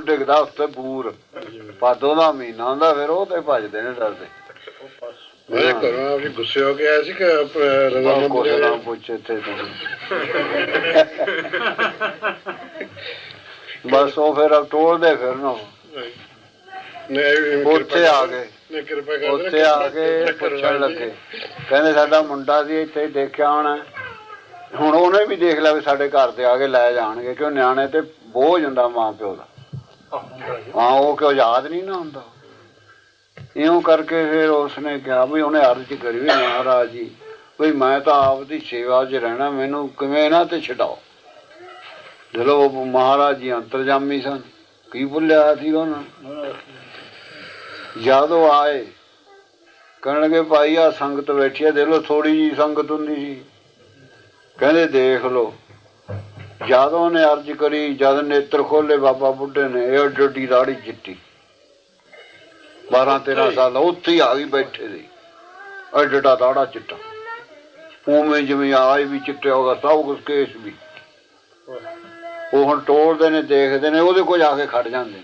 ਬੂਰ ਡਿੱਗਦਾ ਉੱਤੇ ਬੂਰ। ਪਾਦੋਂ ਦਾ ਮਹੀਨਾ ਹੁੰਦਾ ਫਿਰ ਉਹ ਤੇ ਭੱਜਦੇ ਨੇ ਡਰਦੇ। ਮੈਂ ਘਰੋਂ ਵੀ ਗੁੱਸੇ ਹੋ ਕੇ ਆਇਆ ਸੀ ਕਿ ਰਜ਼ਾਮੰਦ ਕੋਸੇ ਨਾ ਪੁੱਛੇ ਤੇ। ਬਸ ਉਹ ਫਿਰ ਟੋਲਦੇ ਫਿਰਨ ਨਹੀਂ ਉੱਥੇ ਆ ਗਏ। ਨੇ। ਉੱਥੇ ਆ ਕੇ ਪੁੱਛਣ ਲੱਗੇ। ਕਹਿੰਦੇ ਸਾਡਾ ਮੁੰਡਾ ਸੀ ਇੱਥੇ ਦੇਖਿਆ ਹੋਣਾ। ਹੁਣ ਉਹਨੇ ਵੀ ਦੇਖ ਲਿਆ ਵੀ ਸਾਡੇ ਘਰ ਦੇ ਆ ਕੇ ਲੈ ਜਾਣਗੇ ਕਿਉਂ ਨਿਆਣੇ ਤੇ ਬੋਝ ਹੁੰਦਾ ਮਾਂ ਪਿਓ ਦਾ। ਹਾਂ, ਉਹ ਕਿਉਂ ਯਾਦ ਨਹੀਂ ਨਾ ਹੁੰਦਾ? ਇਉਂ ਕਰਕੇ ਫਿਰ ਉਸਨੇ ਕਿਹਾ ਵੀ ਉਹਨੇ ਅਰਜ਼ ਕਰੀ ਵੀ ਮਹਾਰਾਜ ਜੀ, ਵੀ ਮੈਂ ਤਾਂ ਆਪ ਦੀ ਸੇਵਾ 'ਚ ਰਹਿਣਾ, ਮੈਨੂੰ ਕਿਵੇਂ ਨਾ ਤੇ ਛਡਾਓ? ਚਲੋ ਮਹਾਰਾਜ ਜੀ ਅੰਤਰਜਾਮੀ ਸਨ, ਕੀ ਭੁੱਲਿਆ ਸੀ ਉਹਨਾਂ? ਜਦੋਂ ਆਏ, ਕਹਿਣਗੇ, ਭਾਈ ਆ ਸੰਗਤ ਬੈਠੀ ਆ, ਦੇਖ ਲਓ ਥੋੜੀ ਜੀ ਸੰਗਤ ਹੁੰਦੀ ਸੀ। ਕਹਿੰਦੇ, ਦੇਖ ਲੋ ਜਦੋਂ ਨੇ ਅਰਜ਼ ਕਰੀ ਜਦ ਨੇਤਰ ਖੋਲੇ ਬਾਬਾ ਬੁੱਢੇ ਨੇ ਇਹ ਡੱਡੀ ਦਾੜੀ ਚਿੱਟੀ 12 13 ਸਾਲ ਉੱਥੇ ਹੀ ਆ ਗਈ ਬੈਠੇ ਦੀ ਐਡਾ ਦਾੜਾ ਚਿੱਟਾ। ਉਵੇਂ ਜਿਵੇਂ ਆਏ ਵੀ ਚਿੱਟੇ ਹੋਗਾ ਸਭ ਕੁਝ ਕੇਸ ਵੀ। ਉਹ ਹੁਣ ਟੋਲਦੇ ਨੇ ਦੇਖਦੇ ਨੇ ਉਹਦੇ ਕੋਲ ਜਾ ਕੇ ਖੜ ਜਾਂਦੇ ਨੇ।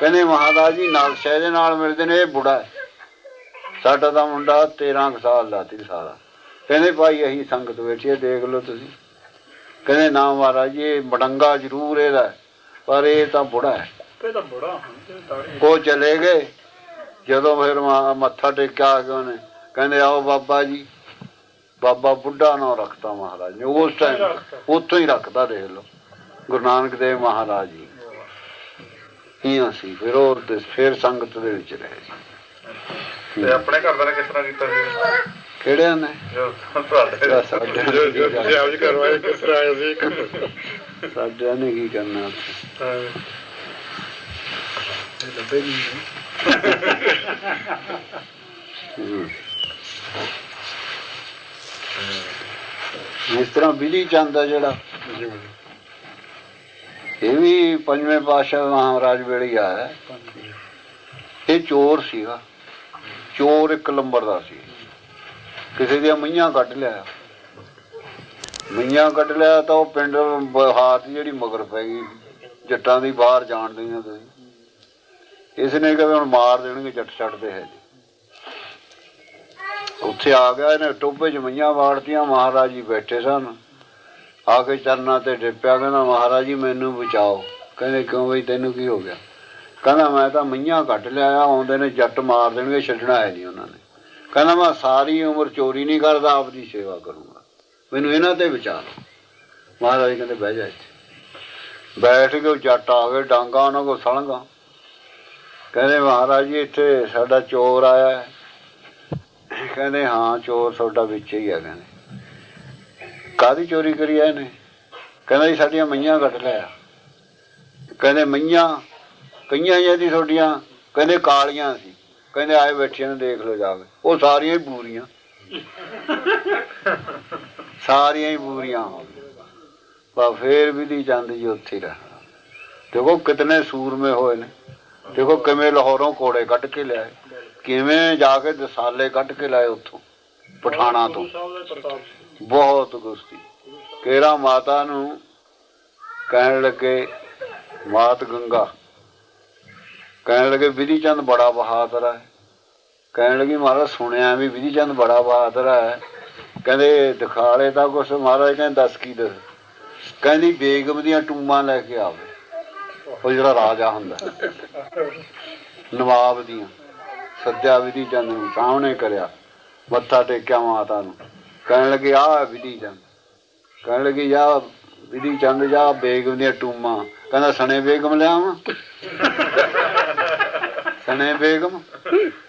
ਕਹਿੰਦੇ ਮਹਾਰਾਜ ਜੀ ਨਕਸ਼ੇ ਦੇ ਨਾਲ ਮਿਲਦੇ ਨੇ ਇਹ ਬੁੜਾ ਸਾਡਾ ਤਾਂ ਮੁੰਡਾ 13 ਕੁ ਸਾਲ ਦਾ 30 ਸਾਲ ਦਾ ਕਹਿੰਦੇ ਭਾਈ ਅਸੀਂ ਸੰਗਤ ਬੈਠੀ ਦੇਖ ਲਓ ਤੁਸੀਂ। ਕਹਿੰਦੇ ਨਾ ਮਹਾਰਾਜ ਇਹ ਮਡੰਗਾ ਜ਼ਰੂਰ ਇਹਦਾ ਪਰ ਇਹ ਤਾਂ ਬੁੜਾ ਹੈ। ਇਹ ਉਹ ਚਲੇ ਗਏ। ਜਦੋਂ ਫਿਰ ਮੱਥਾ ਟੇਕਿਆ ਕੇ ਉਹਨੇ ਕਹਿੰਦੇ ਆਓ ਬਾਬਾ ਜੀ ਬਾਬਾ ਬੁੱਢਾ ਨਾਂ ਰੱਖਤਾ ਮਹਾਰਾਜ ਨੇ ਉਸ ਟਾਈਮ ਉੱਥੋਂ ਹੀ ਰੱਖਦਾ ਦੇਖ ਲਓ। ਗੁਰੂ ਨਾਨਕ ਦੇਵ ਮਹਾਰਾਜ ਜੀ। ਹੀ ਸੀ ਫਿਰ ਉਹ ਫਿਰ ਸੰਗਤ ਦੇ ਵਿੱਚ ਰਹੇ ਤੇ ਆਪਣੇ ਘਰ ਦਾ ਕਿਸ ਤਰ੍ਹਾਂ ਕੀਤਾ ਸੀ? ਕਿਹੜਿਆਂ ਨੇ ਤੁਹਾਡੇ ਸਾਡੇ ਆਪ ਜੀ ਕਰਵਾਏ ਕਿਸ ਤਰ੍ਹਾਂ ਆਏ ਸੀ ਸਾਡਿਆਂ ਨੇ ਕੀ ਕਰਨਾ ਉੱਥੇ? ਲੱਭੇ ਨਹੀਂ ਇਸ ਤਰ੍ਹਾਂ ਬਿਲੀ ਚੰਦ ਆ ਜਿਹੜਾ। ਇਹ ਵੀ ਪੰਜਵੇਂ ਪਾਤਸ਼ਾਹ ਮਹਾਰਾਜ ਵੇਲੇ ਆਇਆ। ਇਹ ਚੋਰ ਸੀਗਾ। ਚੋਰ ਇੱਕ ਲੰਬਰ ਦਾ ਸੀ। ਕਿਸੇ ਦੀਆਂ ਮਈਆਂ ਕੱਢ ਲਿਆ। ਮਈਆਂ ਕੱਢ ਲਿਆ ਤਾਂ ਉਹ ਪਿੰਡ ਹਾਥ ਜਿਹੜੀ ਮਗਰ ਪੈ ਗਈ, ਜੱਟਾਂ ਦੀ ਬਾਹਰ ਜਾਣ ਦਈਆਂ ਤੁਸੀਂ। ਇਸ ਨੇ ਕਹਿੰਦੇ ਹੁਣ ਮਾਰ ਦੇਣਗੇ, ਜੱਟ ਛੱਡਦੇ ਹੈ ਜੀ। ਉੱਥੇ ਆ ਗਿਆ, ਇਹਨੇ ਟੋਬੇ ਚ ਮਈਆਂ ਵਾੜਤੀਆਂ, ਮਹਾਰਾਜ ਜੀ ਬੈਠੇ ਸਨ। ਆ ਕੇ ਚਰਨਾਂ ਤੇ ਡਿੱਪਿਆ, ਕਹਿੰਦਾ, ਮਹਾਰਾਜ ਜੀ, ਮੈਨੂੰ ਬਚਾਓ। ਕਹਿੰਦੇ, ਕਿਉਂ ਬਈ, ਤੈਨੂੰ ਕੀ ਹੋ ਗਿਆ? ਕਹਿੰਦਾ, ਮੈਂ ਤਾਂ ਮਈਆਂ ਕੱਢ ਲਿਆ ਆਉਂਦੇ ਨੇ ਜੱਟ ਮਾਰ ਦੇਣਗੇ, ਛੱਡਣਾ ਹੈ ਨਹੀਂ ਉਹਨਾਂ ਨੇ। ਕਹਿੰਦਾ ਮੈਂ ਸਾਰੀ ਉਮਰ ਚੋਰੀ ਨਹੀਂ ਕਰਦਾ ਆਪ ਦੀ ਸੇਵਾ ਕਰੂੰਗਾ। ਮੈਨੂੰ ਇਹਨਾਂ ਤੇ ਵਿਚਾਰ ਮਹਾਰਾਜ ਕਹਿੰਦੇ, ਬਹਿ ਜਾ ਇੱਥੇ। ਬੈਠ ਕੇ ਉਹ ਜੱਟ ਆ ਗਏ, ਡਾਂਗਾ ਉਹਨਾਂ ਕੋਲ ਸਲੰਗਾ। ਕਹਿੰਦੇ, ਮਹਾਰਾਜ ਜੀ, ਇੱਥੇ ਸਾਡਾ ਚੋਰ ਆਇਆ ਕਹਿੰਦੇ, ਹਾਂ, ਚੋਰ ਤੁਹਾਡਾ ਵਿੱਚ ਹੀ ਆ, ਕਹਿੰਦੇ। ਕਾਦੀ ਚੋਰੀ ਕਰੀ ਆ ਇਹਨੇ? ਕਹਿੰਦਾ ਜੀ, ਸਾਡੀਆਂ ਮਈਆਂ ਕੱਢ ਲਿਆ। ਕਹਿੰਦੇ, ਮਈਆਂ, ਕਈਆਂ ਜਿਹਦੀ ਤੁਹਾਡੀਆਂ, ਕਹਿੰਦੇ ਕਾਲੀਆਂ ਸੀ। ਕਹਿੰਦੇ, ਆਏ ਬੈਠੇ ਨੂੰ, ਦੇਖ ਲਓ ਜਾਵੇ ਉਹ ਸਾਰੀਆਂ ਹੀ ਬੂਰੀਆਂ। ਸਾਰੀਆਂ ਹੀ ਬੂਰੀਆਂ ਹੋ ਗਈਆਂ ਫੇਰ ਵੀ ਦੀ ਚੰਦ ਜੀ ਉੱਥੇ ਹੀ ਰਹਿਣਾ। ਦੇਖੋ ਕਿਤਨੇ ਸੂਰਮੇ ਹੋਏ ਨੇ। ਦੇਖੋ ਕਿਵੇਂ ਲਾਹੌਰੋਂ ਕੋੜੇ ਕੱਢ ਕੇ ਲਿਆਏ। ਕਿਵੇਂ ਜਾ ਕੇ ਦਸਾਲੇ ਕੱਢ ਕੇ ਲਾਏ ਉੱਥੋਂ, ਪਠਾਣਾ ਤੋਂ। ਬਹੁਤ ਗੁਸਤੀ। ਕੇਰਾ ਮਾਤਾ ਨੂੰ ਕਹਿਣ ਲੱਗੇ, ਮਾਤ ਗੰਗਾ। ਕਹਿਣ ਲੱਗੇ ਵਿਧੀ ਚੰਦ ਬੜਾ ਬਹਾਦਰ ਹੈ ਕਹਿਣ ਲੱਗੀ, ਮਹਾਰਾਜ, ਸੁਣਿਆ ਵੀ ਵਿਧੀ ਚੰਦ ਬੜਾ ਬਹਾਦਰ ਹੈ। ਕਹਿੰਦੇ, ਦਿਖਾਲੇ ਤਾਂ ਕੁਛ, ਮਹਾਰਾਜ ਕਹਿੰਦੇ, ਦੱਸ ਕੀ ਦੱਸ? ਕਹਿੰਦੀ, ਬੇਗਮ ਦੀਆਂ ਟੂਮਾਂ ਲੈ ਕੇ ਆਵੇ। ਉਹ ਜਿਹੜਾ ਰਾਜਾ ਹੁੰਦਾ ਨਵਾਬ ਦੀਆਂ, ਸੱਦਿਆ ਵਿਧੀ ਚੰਦ ਨੂੰ, ਸਾਹਮਣੇ ਕਰਿਆ, ਮੱਥਾ ਟੇਕਿਆ ਮਾਤਾ ਨੂੰ। ਕਹਿਣ ਲੱਗੇ, ਆ ਵਿਧੀ ਚੰਦ। ਕਹਿਣ ਲੱਗੀ, ਜਾ ਵਿਧੀ ਚੰਦ, ਜਾ ਬੇਗਮ ਦੀਆਂ ਟੂਮਾਂ। ਕਹਿੰਦਾ, ਸਣੇ ਬੇਗਮ ਲਿਆਵਾਂ? ਸਣੇ ਬੇਗਮ?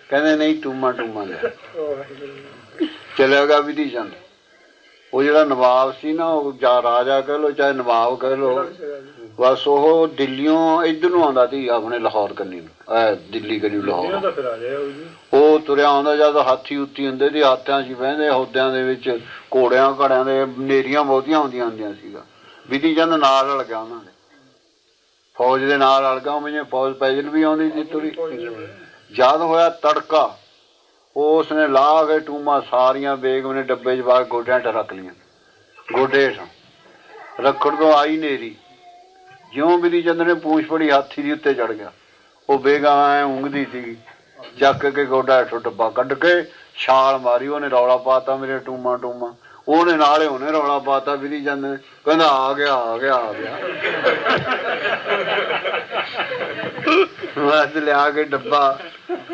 ਕਹਿੰਦੇ ਨਹੀਂ ਟੂਮਾਂ ਟੂਮਾਂ ਲਿਆ ਚਲਿਆ ਗਿਆ ਵਿਧੀ ਚੰਦ। ਉਹ ਜਿਹੜਾ ਨਵਾਬ ਸੀ ਨਾ ਉਹ ਜਾਂ ਰਾਜਾ ਕਹਿ ਲੋ ਚਾਹੇ ਨਵਾਬ ਕਹਿ ਲੋ ਬਸ ਉਹ ਦਿੱਲੀੋਂ ਇੱਧਰ ਨੂੰ ਆਉਂਦਾ ਸੀ ਆਪਣੇ ਲਾਹੌਰ ਕੰਨੀ ਨੂੰ। ਐ ਦਿੱਲੀ ਕੰਨੀ ਲਾਹੌਰ। ਉਹ ਤੁਰਿਆ ਆਉਂਦਾ ਜਦ ਹਾਥੀ ਉੱਤੀ ਹੁੰਦੇ ਸੀ ਹਾਥਿਆਂ 'ਚ ਬਹਿੰਦੇ ਹੌਦਿਆਂ ਦੇ ਵਿੱਚ ਘੋੜਿਆਂ ਘੜਿਆਂ ਦੇ ਨੇਰੀਆਂ ਬਹੁਤੀਆਂ ਹੁੰਦੀਆਂ ਹੁੰਦੀਆਂ ਸੀਗਾ ਵਿਧੀ ਚੰਦ ਨਾਲ ਰਲ ਗਿਆ ਉਹਨਾਂ ਦੇ। ਫੌਜ ਦੇ ਨਾਲ ਰਲ ਗਿਆ ਉਹ ਫੌਜ ਪੈਦਲ ਵੀ ਆਉਂਦੀ ਸੀ ਤੁਰੀ। ਜਦ ਹੋਇਆ ਤੜਕਾ ਉਸ ਨੇ ਲਾ ਕੇ ਟੂਮਾ ਸਾਰੀਆਂ ਬੇਗਮ ਨੇ ਡੱਬੇ 'ਚ ਪਾ ਕੇ ਗੋਡਿਆਂ 'ਤੇ ਰੱਖ ਲਈਆਂ। ਗੋਡੇ ਹੇਠਾਂ ਰੱਖੜ ਤੋਂ ਆਈ ਨੇਰੀ ਜਿਉਂ ਬਿਧੀ ਚੰਦ ਨੇ ਪੂਛ ਫੜੀ, ਹਾਥੀ ਦੀ ਉੱਤੇ ਚੜ ਗਿਆ। ਉਹ ਬੇਗਾ ਐ ਉਂਗਦੀ ਸੀ ਚੱਕ ਕੇ ਗੋਡਾ ਹੇਠੋਂ ਡੱਬਾ ਕੱਢ ਕੇ ਛਾਲ ਮਾਰੀ। ਉਹਨੇ ਰੌਲਾ ਪਾਤਾ ਮੇਰੇ ਟੂਮਾ ਟੂਮਾ। ਉਹਨੇ ਨਾਲੇ ਉਹਨੇ ਰੌਲਾ ਪਾਤਾ ਬਿਧੀ ਚੰਦ ਨੇ। ਕਹਿੰਦਾ, ਆ ਗਿਆ ਆ ਗਿਆ ਆ ਗਿਆ। ਬਸ ਲਿਆ ਕੇ ਡੱਬਾ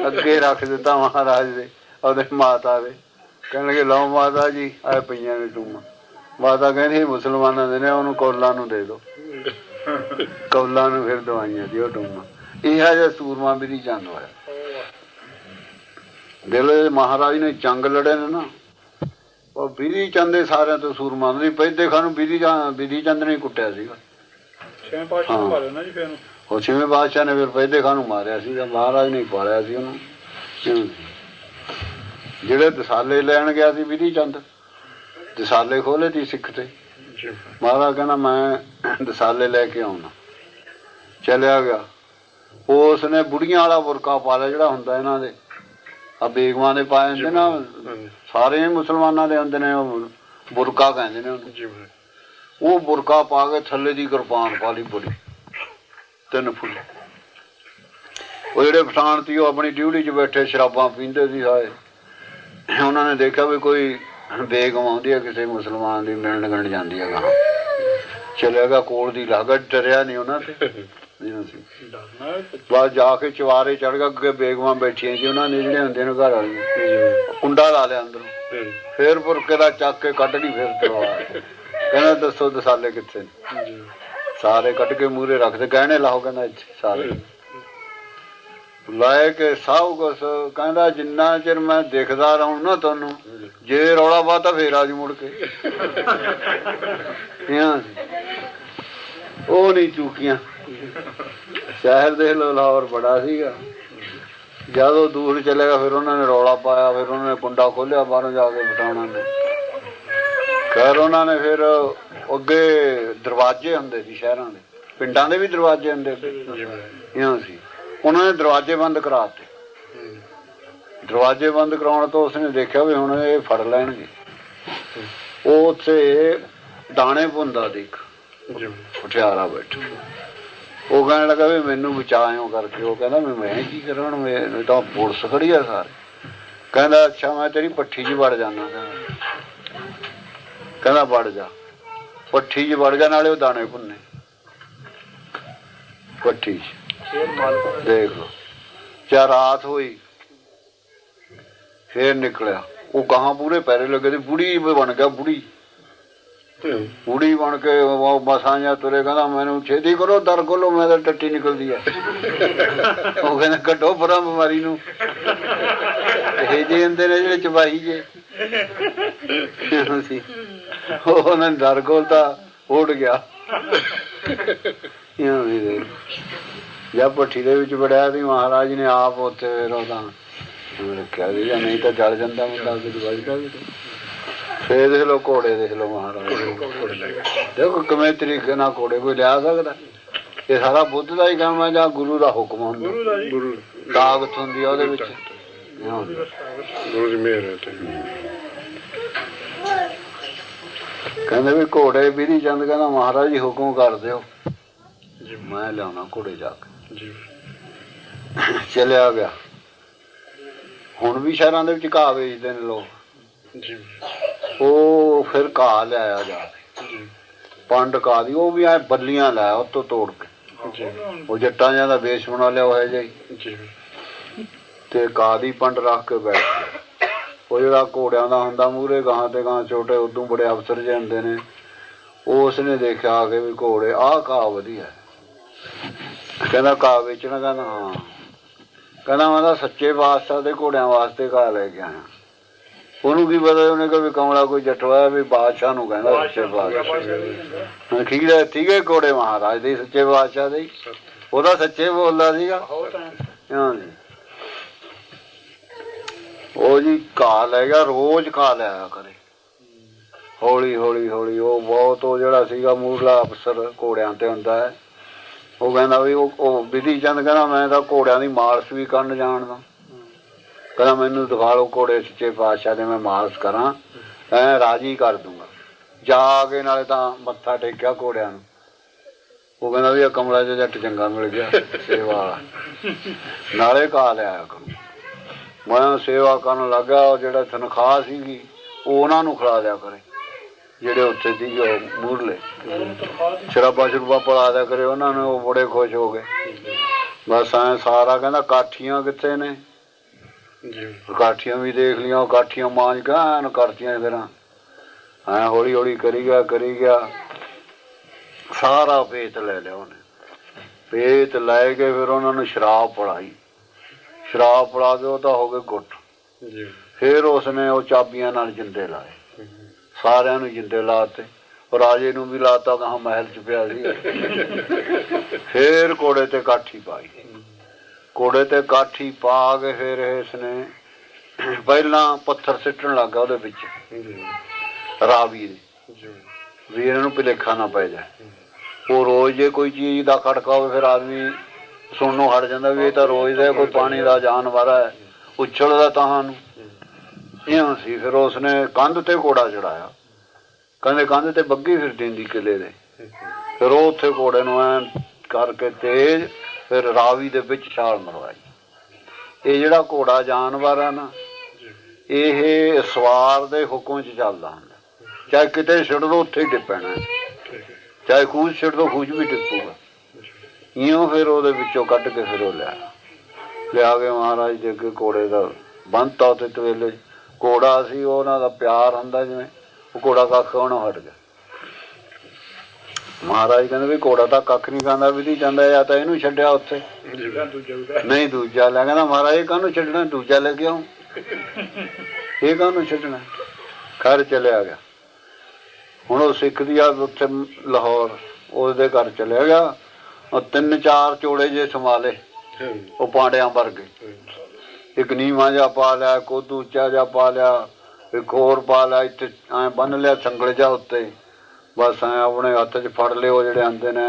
ਅੱਗੇ ਰੱਖ ਦਿੱਤਾ ਮਹਾਰਾਜ ਦੇ ਉਹਦੇ ਮਾਤਾ ਦੇ। ਕਹਿਣਗੇ ਲਓ ਮਾਤਾ ਜੀ ਆਏ ਪਈਆਂ ਨੇ ਟੂਮਾ ਮਾਤਾ ਕਹਿੰਦੀ ਮੁਸਲਮਾਨਾਂ ਦੇ ਨੇ ਉਹਨੂੰ ਕੌਲਾਂ ਨੂੰ ਦੇ ਦਿਓ ਕੌਲਾਂ ਨੂੰ ਫਿਰ ਦਵਾਈਆਂ ਦਿਓ ਟੂਮਾ ਇਹ ਜਿਹਾ ਸੂਰਮਾ ਵੀ ਨਹੀਂ ਚੰਦ ਹੋਇਆ ਦਿਲ ਮਹਾਰਾਜ ਨੇ ਜੰਗ ਲੜੇ ਨੇ ਨਾ। ਉਹ ਬਿਧੀ ਚੰਦ ਸਾਰਿਆਂ ਤੋਂ ਸੂਰਮਾ। ਨਹੀਂ ਪਹਿਦੇ ਖਾਨ ਨੂੰ ਬਿਧੀ ਜਾਂ ਬਿਧੀ ਚੰਦ ਨੇ ਹੀ ਕੁੱਟਿਆ ਸੀਗਾ। ਛੇ ਪਾਸ਼ਾ ਹਾਂ। ਪਾ ਲੈਣਾ ਜੀ ਫਿਰ। ਨੂੰ ਉਹ ਛੇਵੇਂ ਬਾਦਸ਼ਾਹ ਨੇ ਫਿਰ ਪਹਿਦੇ ਖਾਨ ਨੂੰ ਮਾਰਿਆ ਸੀਗਾ ਮਹਾਰਾਜ ਨੇ ਪਾਲਿਆ ਸੀ ਉਹਨੂੰ। ਜਿਹੜੇ ਦਸਾਲੇ ਲੈਣ ਗਿਆ ਸੀ ਬਿਧੀ ਚੰਦ ਦਸਾਲੇ ਖੋਲੇ ਤੀ ਸਿੱਖ ਤੇ। ਜੀ ਮਹਾਰਾਜ ਕਹਿੰਦਾ ਮੈਂ ਦਸਾਲੇ ਲੈ ਕੇ ਆਉਣਾ। ਚਲਿਆ ਗਿਆ। ਉਸ ਨੇ ਬੁੜੀਆਂ ਵਾਲਾ ਬੁਰਕਾ ਪਾ ਲਿਆ ਜਿਹੜਾ ਹੁੰਦਾ ਇਹਨਾਂ ਦੇ। ਆ ਬੇਗਮਾਂ ਦੇ ਪਾਏ ਹੁੰਦੇ ਨਾ ਸਾਰੇ ਮੁਸਲਮਾਨਾਂ ਦੇ ਹੁੰਦੇ ਨੇ ਉਹ ਬੁਰਕਾ ਕਹਿੰਦੇ ਨੇ ਜੀ ਉਹ ਬੁਰਕਾ ਪਾ ਕੇ ਥੱਲੇ ਦੀ ਕਿਰਪਾਨ ਪਾ ਲਈ ਬੜੀ। ਤਿੰਨ ਫੁੱਲ। ਉਹ ਜਿਹੜੇ ਪਠਾਨ ਸੀ ਉਹ ਆਪਣੀ ਡਿਊਟੀ 'ਚ ਬੈਠੇ ਸ਼ਰਾਬਾਂ ਪੀਂਦੇ ਸੀ ਹਾਏ ਉਹਨਾਂ ਨੇ ਦੇਖਿਆ ਵੀ ਕੋਈ ਬੇਗਮ ਆਉਂਦੀ ਹੈ ਕਿਸੇ ਮੁਸਲਮਾਨ ਦੀ ਮਿਲਣ ਗਣ ਜਾਂਦੀ ਹੈ ਗਾਂ ਚਲਿਆ ਗਿਆ ਕੋਲ ਦੀ ਲਾਗਤ ਡਰਿਆ ਨਹੀਂ ਉਹਨਾਂ ਤੇ ਨਹੀਂ ਸੀ ਡਰਨਾ ਹੈ ਤੇ ਬਾਅਦ ਜਾ ਕੇ ਚਵਾਰੇ ਚੜ ਗਿਆ ਅੱਗੇ ਬੇਗਮਾਂ ਬੈਠੀਆਂ ਸੀ ਉਹਨਾਂ ਨੇ ਜਿਹੜੇ ਹੁੰਦੇ ਨੇ ਘਰ ਵਾਲੀਆਂ ਕੁੰਡਾ ਲਾ ਲਿਆ ਅੰਦਰੋਂ। ਫੇਰ ਬੁਰਕੇ ਦਾ ਚੱਕ ਕੇ ਕੱਢ ਲਈ ਫਿਰ ਤਲਵਾਰ। ਕਹਿੰਦਾ ਦੱਸੋ ਦਸਾਲੇ ਕਿੱਥੇ ਨੇ? ਜੀ ਸਾਰੇ ਕੱਢ ਕੇ ਮੂਰੇ ਰੱਖਦੇ ਗਹਿਣੇ ਲਾਓ ਕਹਿੰਦਾ ਇੱਥੇ ਸਾਰੇ। ਲਾਏ ਕੇ ਸਭ ਕੁਛ, ਕਹਿੰਦਾ ਜਿੰਨਾ ਚਿਰ ਮੈਂ ਦੇਖਦਾ ਰਹੂੰ ਨਾ ਤੁਹਾਨੂੰ, ਜੇ ਰੌਲਾ ਪਾਤਾ ਫੇਰ ਆਜੂ ਮੁੜ ਕੇ। ਉਹ ਨਹੀਂ ਚੂਕੀਆਂ। ਸ਼ਹਿਰ ਦੇ ਲੋ ਲਾਹੌਰ ਬੜਾ ਸੀਗਾ। ਜਦੋਂ ਦੂਰ ਚਲੇਗਾ ਫਿਰ ਉਹਨਾਂ ਨੇ ਰੌਲਾ ਪਾਇਆ, ਫਿਰ ਉਹਨਾਂ ਨੇ ਕੁੰਡਾ ਖੋਲਿਆ ਬਾਹਰੋਂ ਜਾ ਕੇ ਬਟਾਉਣਾ ਨੇ ਖੈਰ ਉਹਨਾਂ ਨੇ ਫਿਰ ਅੱਗੇ ਦਰਵਾਜ਼ੇ ਹੁੰਦੇ ਸੀ ਸ਼ਹਿਰਾਂ ਦੇ। ਪਿੰਡਾਂ ਦੇ ਵੀ ਦਰਵਾਜ਼ੇ ਹੁੰਦੇ ਸੀ। ਇਹਾਂ ਸੀ। ਉਹਨਾਂ ਨੇ ਦਰਵਾਜ਼ੇ ਬੰਦ ਕਰਾਤੇ। ਦਰਵਾਜ਼ੇ ਬੰਦ ਕਰਾਉਣ ਤੋਂ ਉਸਨੇ ਦੇਖਿਆ ਵੀ ਹੁਣ ਇਹ ਫੜ ਲੈਣਗੇ। ਉਹ ਉੱਥੇ ਦਾਣੇ ਪੁੰਦਾ ਦੇਖ ਉਠਿਆਰਾ ਬੈਠਾ। ਉਹ ਕਹਿਣ ਲੱਗਾ ਵੀ ਮੈਨੂੰ ਬਚਾਇਓ ਕਰਕੇ। ਉਹ ਕਹਿੰਦਾ ਵੀ ਮੈਂ ਕੀ ਕਰਾਂ ਮੈਂ ਤਾਂ ਪੁਲਿਸ ਖੜੀ ਆ ਸਾਰੇ। ਕਹਿੰਦਾ ਅੱਛਾ ਮੈਂ ਤੇਰੀ ਪੱਠੀ 'ਚ ਵੜ ਜਾਣਾ ਕਹਿੰਦਾ ਵੜ ਜਾ। ਪੱਠੀ 'ਚ ਵੜ ਗਿਆ ਨਾਲੇ ਉਹ ਦਾਣੇ ਭੁੰਨੇ। ਪੱਠੀ ਦੇਖ ਲਓ। ਚਾ ਰਾਤ ਹੋਈ ਫੇਰ ਨਿਕਲਿਆ। ਉਹ ਗਾਹਾਂ ਪੂਰੇ ਪੈਰੇ ਲੱਗੇ ਤੇ ਬੁੜੀ ਬਣ ਗਿਆ ਬੁੜੀ। ਬੁੜੀ ਬਣ ਕੇ ਉਹ ਮਸਾਂ ਜਾਂ ਤੁਰੇ ਕਹਿੰਦਾ ਮੈਨੂੰ ਛੇਤੀ ਕਰੋ ਦਰ ਖੋਲੋ ਮੈਂ ਤਾਂ ਟੱਟੀ ਨਿਕਲਦੀ ਆ। ਉਹ ਕਹਿੰਦਾ ਕੱਢੋ ਪਰਾਂ ਬਿਮਾਰੀ ਨੂੰ। ਇਹ ਜੇ ਨੇ ਜਿਹੜੇ ਚਬਾਈ ਜੇ ਸੀ ਉਹਨਾਂ ਨੇ ਦਰ ਖੋਲਤਾ ਉੱਡ ਗਿਆ। ਇਉਂ ਵੀ ਦੇ। ਜਦ ਭੱਠੀ ਦੇ ਵਿੱਚ ਵੜਿਆ ਸੀ ਮਹਾਰਾਜ ਨੇ ਆਪ ਉੱਥੇ ਉਹਦਾ ਰੱਖਿਆ ਜਾਂ ਨਹੀਂ ਤਾਂ ਜਲ ਜਾਂਦਾ ਮੁੰਡਾ ਕਿ ਦਵਾਈ ਦਾ ਵੀ ਫੇਰ ਦੇਖ ਲੋ ਘੋੜੇ ਦੇਖ ਲੋ ਮਹਾਰਾਜ ਦੇਖੋ ਕਿਵੇਂ ਤਰੀਕੇ ਨਾਲ ਘੋੜੇ ਕੋਈ ਲਿਆ ਸਕਦਾ। ਇਹ ਸਾਰਾ ਬੁੱਧ ਦਾ ਹੀ ਕੰਮ ਹੈ ਜਾਂ ਗੁਰੂ ਦਾ ਹੁਕਮ ਹੁੰਦਾ? ਗੁਰੂ ਦਾ ਜੀ। ਗੁਰੂ ਤਾਕਤ ਹੁੰਦੀ ਆ ਉਹਦੇ ਵਿੱਚ। ਗੁਰੂ ਦੀ ਮਿਹਰ ਹੈ ਤੇ। ਕਹਿੰਦੇ ਵੀ ਘੋੜੇ ਬਿਧੀ ਚੰਦ ਕਹਿੰਦਾ ਮਹਾਰਾਜ ਜੀ ਹੁਕਮ ਕਰ ਦਿਓ। ਜੀ। ਮੈਂ ਲਿਆਉਣਾ ਘੋੜੇ ਜਾ ਕੇ। ਜੀ। ਚਲਿਆ ਗਿਆ। ਹੁਣ ਵੀ ਸ਼ਹਿਰਾਂ ਦੇ ਵਿੱਚ ਘਾਹ ਵੇਚਦੇ ਨੇ ਲੋਕ। ਜੀ। ਉਹ ਫਿਰ ਘਾਹ ਲਿਆਇਆ ਜਾ ਕੇ। ਜੀ। ਪੰਡ ਘਾਹ ਦੀ ਉਹ ਵੀ ਐ ਬੱਲੀਆਂ ਲਾਇਆ ਉੱਤੋਂ ਤੋੜ ਕੇ। ਉਹ ਜੱਟਾਂ ਜਿਹਾ ਦਾ ਵੇਸ਼ ਬਣਾ ਲਿਆ ਉਹ ਹੈ। ਜੀ। ਤੇ ਘਾਹ ਦੀ ਪੰਡ ਰੱਖ ਕੇ ਬੈਠ ਗਿਆ। ਉਹ ਜਿਹੜਾ ਘੋੜਿਆਂ ਦਾ ਹੁੰਦਾ ਮੂਰੇ ਗਾਂ ਤੇ ਗਾਂ ਛੋਟੇ ਉਦੋਂ ਬੜੇ ਅਫਸਰ ਹੁੰਦੇ ਨੇ ਉਸ ਨੇ ਦੇਖਿਆ ਆ ਕੇ ਵੀ ਘੋੜੇ ਆਹ ਘਾਹ ਵਧੀਆ। ਕਹਿੰਦਾ ਘਾਹ ਵੇਚਣਾ ਕਹਿੰਦਾ ਹਾਂ। ਕਹਿੰਦਾ ਮੈਂ ਤਾਂ ਸੱਚੇ ਬਾਦਸ਼ਾਹ ਦੇ ਘੋੜਿਆਂ ਵਾਸਤੇ ਘਾਹ ਲੈ ਕੇ ਆਇਆ। ਉਹਨੂੰ ਕੀ ਪਤਾ ਉਹਨੇ ਕਿ ਵੀ ਕਮਲਾ ਕੋਈ ਜੱਟਵਾ ਵੀ ਬਾਦਸ਼ਾਹ ਨੂੰ ਕਹਿੰਦਾ ਸੱਚੇ ਬਾਦਸ਼ਾਹ ਠੀਕ ਹੈ ਠੀਕ ਹੈ ਘੋੜੇ ਮਹਾਰਾਜ ਦੇ ਸੱਚੇ ਬਾਦਸ਼ਾਹ ਦੇ। ਉਹਦਾ ਸੱਚੇ ਬੋਲਦਾ ਸੀਗਾ। ਹਾਂ ਜੀ। ਉਹ ਜੀ ਘਾਹ ਲੈ ਗਿਆ, ਰੋਜ਼ ਘਾਹ ਲਿਆਇਆ ਕਰੇ। ਹੌਲੀ ਹੌਲੀ ਹੌਲੀ ਉਹ ਬਹੁਤ ਉਹ ਜਿਹੜਾ ਸੀਗਾ ਮੂਰਲਾ ਅਫਸਰ ਘੋੜਿਆਂ ਤੇ ਹੁੰਦਾ ਹੈ, ਉਹ ਕਹਿੰਦਾ ਵੀ ਉਹ ਵਿਧੀ ਚੰਦ ਕਹਿੰਦਾ, ਮੈਂ ਤਾਂ ਘੋੜਿਆਂ ਦੀ ਮਾਲਸ਼ ਵੀ ਕਰਨ ਜਾਣਦਾ। ਕਹਿੰਦਾ ਮੈਨੂੰ ਦਿਖਾ ਲਓ ਘੋੜੇ ਸੱਚੇ ਪਾਤਸ਼ਾਹ ਦੇ, ਮੈਂ ਮਾਲਸ਼ ਕਰਾਂ ਐ ਰਾਜੀ ਕਰ ਦੂੰਗਾ। ਜਾ ਕੇ ਨਾਲੇ ਤਾਂ ਮੱਥਾ ਟੇਕਿਆ ਘੋੜਿਆਂ ਨੂੰ। ਉਹ ਕਹਿੰਦਾ ਵੀ ਇਹ ਕਮਲਾ ਜਿਹਾ ਜੱਟ ਚੰਗਾ ਮਿਲ ਗਿਆ, ਸੇਵਾ ਨਾਲੇ ਕਾ ਲਿਆ ਕਰੋ। ਮੈਂ ਸੇਵਾ ਕਰਨ ਲੱਗਾ ਉਹ ਜਿਹੜਾ ਤਨਖਾਹ ਸੀਗੀ ਉਹ ਉਹਨਾਂ ਨੂੰ ਖਿਲਾ ਦਿਆ ਕਰੇ। ਜਿਹੜੇ ਉੱਥੇ ਸੀ ਉਹ ਮੂਰਲੇ। ਦੀ ਸ਼ਰਾਬਾ ਸ਼ਰੂਬਾ ਪਿਲਾ ਦਿਆ ਕਰੇ ਉਹਨਾਂ ਨੂੰ ਉਹ ਬੜੇ ਖੁਸ਼ ਹੋ ਗਏ। ਬਸ ਐ ਸਾਰਾ ਕਹਿੰਦਾ ਕਾਠੀਆਂ ਕਿੱਥੇ ਨੇ? ਜੀ। ਕਾਠੀਆਂ ਵੀ ਦੇਖ ਲੀਆਂ ਕਾਠੀਆਂ ਮਾਂਜ ਗਾਨ ਕਰਤੀਆਂ ਫਿਰ। ਐ ਹੌਲੀ ਹੌਲੀ ਕਰੀ ਗਿਆ ਕਰੀ ਗਿਆ। ਸਾਰਾ ਪੇਤ ਲੈ ਲਿਆ ਉਹਨੇ। ਪੇਤ ਲੈ ਕੇ ਫਿਰ ਉਹਨਾਂ ਨੂੰ ਸ਼ਰਾਬ ਪੜਾਈ ਸ਼ਰਾਬ ਪੜਾ ਕੇ ਉਹ ਤਾਂ ਹੋ ਗਏ ਗੁੱਟ। ਜੀ। ਫਿਰ ਉਸਨੇ ਉਹ ਚਾਬੀਆਂ ਨਾਲ ਜਿੰਦੇ ਲਾਏ। ਸਾਰਿਆਂ ਨੂੰ ਜਿੰਦੇ ਲਾਤੇ। ਰਾਜੇ ਨੂੰ ਵੀ ਲਾਤਾ ਕਹਾ ਮਹਿਲ ਚ ਪਿਆ ਸੀ। ਫਿਰ ਕੋੜੇ ਤੇ ਕਾਠੀ ਪਾਈ। ਕੋੜੇ ਤੇ ਕਾਠੀ ਪਾ ਕੇ ਫਿਰ ਇਸਨੇ ਪਹਿਲਾਂ ਪੱਥਰ ਸਿੱਟਣ ਲੱਗਾ ਉਹਦੇ ਵਿੱਚ। ਰਾਵੀ ਦੇ ਜੀ। ਵੀ ਇਹਨਾਂ ਨੂੰ ਭੁਲੇਖਾ ਨਾ ਪੈ ਜਾਏ। ਉਹ ਰੋਜ਼ ਜੇ ਕੋਈ ਚੀਜ਼ ਦਾ ਖੜਕਾ ਹੋਵੇ ਫਿਰ ਆਦਮੀ ਸੁਣਨੋਂ ਹਟ ਜਾਂਦਾ ਵੀ ਇਹ ਤਾਂ ਰੋਜ਼ ਦਾ ਕੋਈ ਪਾਣੀ ਦਾ ਜਾਨਵਰ ਹੈ, ਉਛਲਦਾ ਤਾਂ ਨੂੰ। ਇਉਂ ਸੀ, ਫਿਰ ਉਸਨੇ ਕੰਧ ਤੇ ਘੋੜਾ ਚੜਾਇਆ। ਕਹਿੰਦੇ ਕੰਧ ਤੇ ਬੱਗੀ ਫਿਰਦੀ ਹੁੰਦੀ ਕਿਲੇ ਦੇ। ਫਿਰ ਉਹ ਉੱਥੇ ਘੋੜੇ ਨੂੰ ਐ ਕਰਕੇ ਤੇਜ਼ ਫਿਰ ਰਾਵੀ ਦੇ ਵਿੱਚ ਛਾਲ ਮਰਵਾਈ। ਇਹ ਜਿਹੜਾ ਘੋੜਾ ਜਾਨਵਰ ਆ ਨਾ, ਇਹ ਸਵਾਰ ਦੇ ਹੁਕਮ 'ਚ ਚੱਲਦਾ ਹੁੰਦਾ। ਚਾਹੇ ਕਿਤੇ ਛੱਡ ਦੋ, ਉੱਥੇ ਹੀ ਡਿੱਪਣਾ। ਚਾਹੇ ਖੂਜ ਛੱਡ ਦੋ ਖੂਜ ਵੀ ਡਿੱਪੂਗਾ। ਇਉਂ ਫਿਰ ਉਹਦੇ ਵਿੱਚੋਂ ਕੱਢ ਕੇ ਫਿਰ ਉਹ ਲਿਆ ਲਿਆ ਕੇ ਮਹਾਰਾਜ ਦੇ ਅੱਗੇ ਘੋੜੇ ਦਾ ਬੰਨਤਾ ਉੱਤੇ ਤਵੇਲੇ। ਘੋੜਾ ਸੀ ਉਹਨਾਂ ਦਾ ਪਿਆਰ ਹੁੰਦਾ ਜਿਵੇਂ ਉਹ ਘੋੜਾ ਕੱਖ ਉਹਨੂੰ ਹਟ ਗਿਆ। ਮਹਾਰਾਜ ਕਹਿੰਦੇ ਵੀ ਘੋੜਾ ਤਾਂ ਕੱਖ ਨਹੀਂ ਖਾਂਦਾ ਵੀ ਨਹੀਂ ਜਾਂਦਾ ਜਾਂ ਤਾਂ ਇਹਨੂੰ ਛੱਡਿਆ ਉੱਥੇ। ਨਹੀਂ ਦੂਜਾ ਲੈ ਕਹਿੰਦਾ ਮਹਾਰਾਜ ਇਹ ਕਾਹਨੂੰ ਛੱਡਣਾ? ਦੂਜਾ ਲੈ ਕੇ ਆਉਂ। ਇਹ ਕਾਹਨੂੰ ਛੱਡਣਾ? ਘਰ ਚਲਿਆ ਗਿਆ। ਹੁਣ ਉਹ ਸਿੱਖ ਦੀ ਆ ਉੱਥੇ ਲਾਹੌਰ ਉਹਦੇ ਘਰ ਚਲਿਆ ਗਿਆ। ਉਹ ਤਿੰਨ ਚਾਰ ਚੋੜੇ ਜੇ ਸੰਭਾਲੇ ਉਹ ਪਾਂਡਿਆਂ ਵਰਗੇ। ਇੱਕ ਨੀਵਾਂ ਜਿਹਾ ਪਾ ਲਿਆ ਕੋਦੂ ਉੱਚਾ ਜਿਹਾ ਪਾ ਲਿਆ ਇੱਕ ਹੋਰ ਪਾ ਲਿਆ ਇੱਥੇ ਐ ਬੰਨ ਲਿਆ ਸੰਗਲ ਜਾ ਉੱਤੇ। ਬਸ ਐ ਆਪਣੇ ਹੱਥ 'ਚ ਫੜ ਲਿਓ ਜਿਹੜੇ ਆਂਦੇ ਨੇ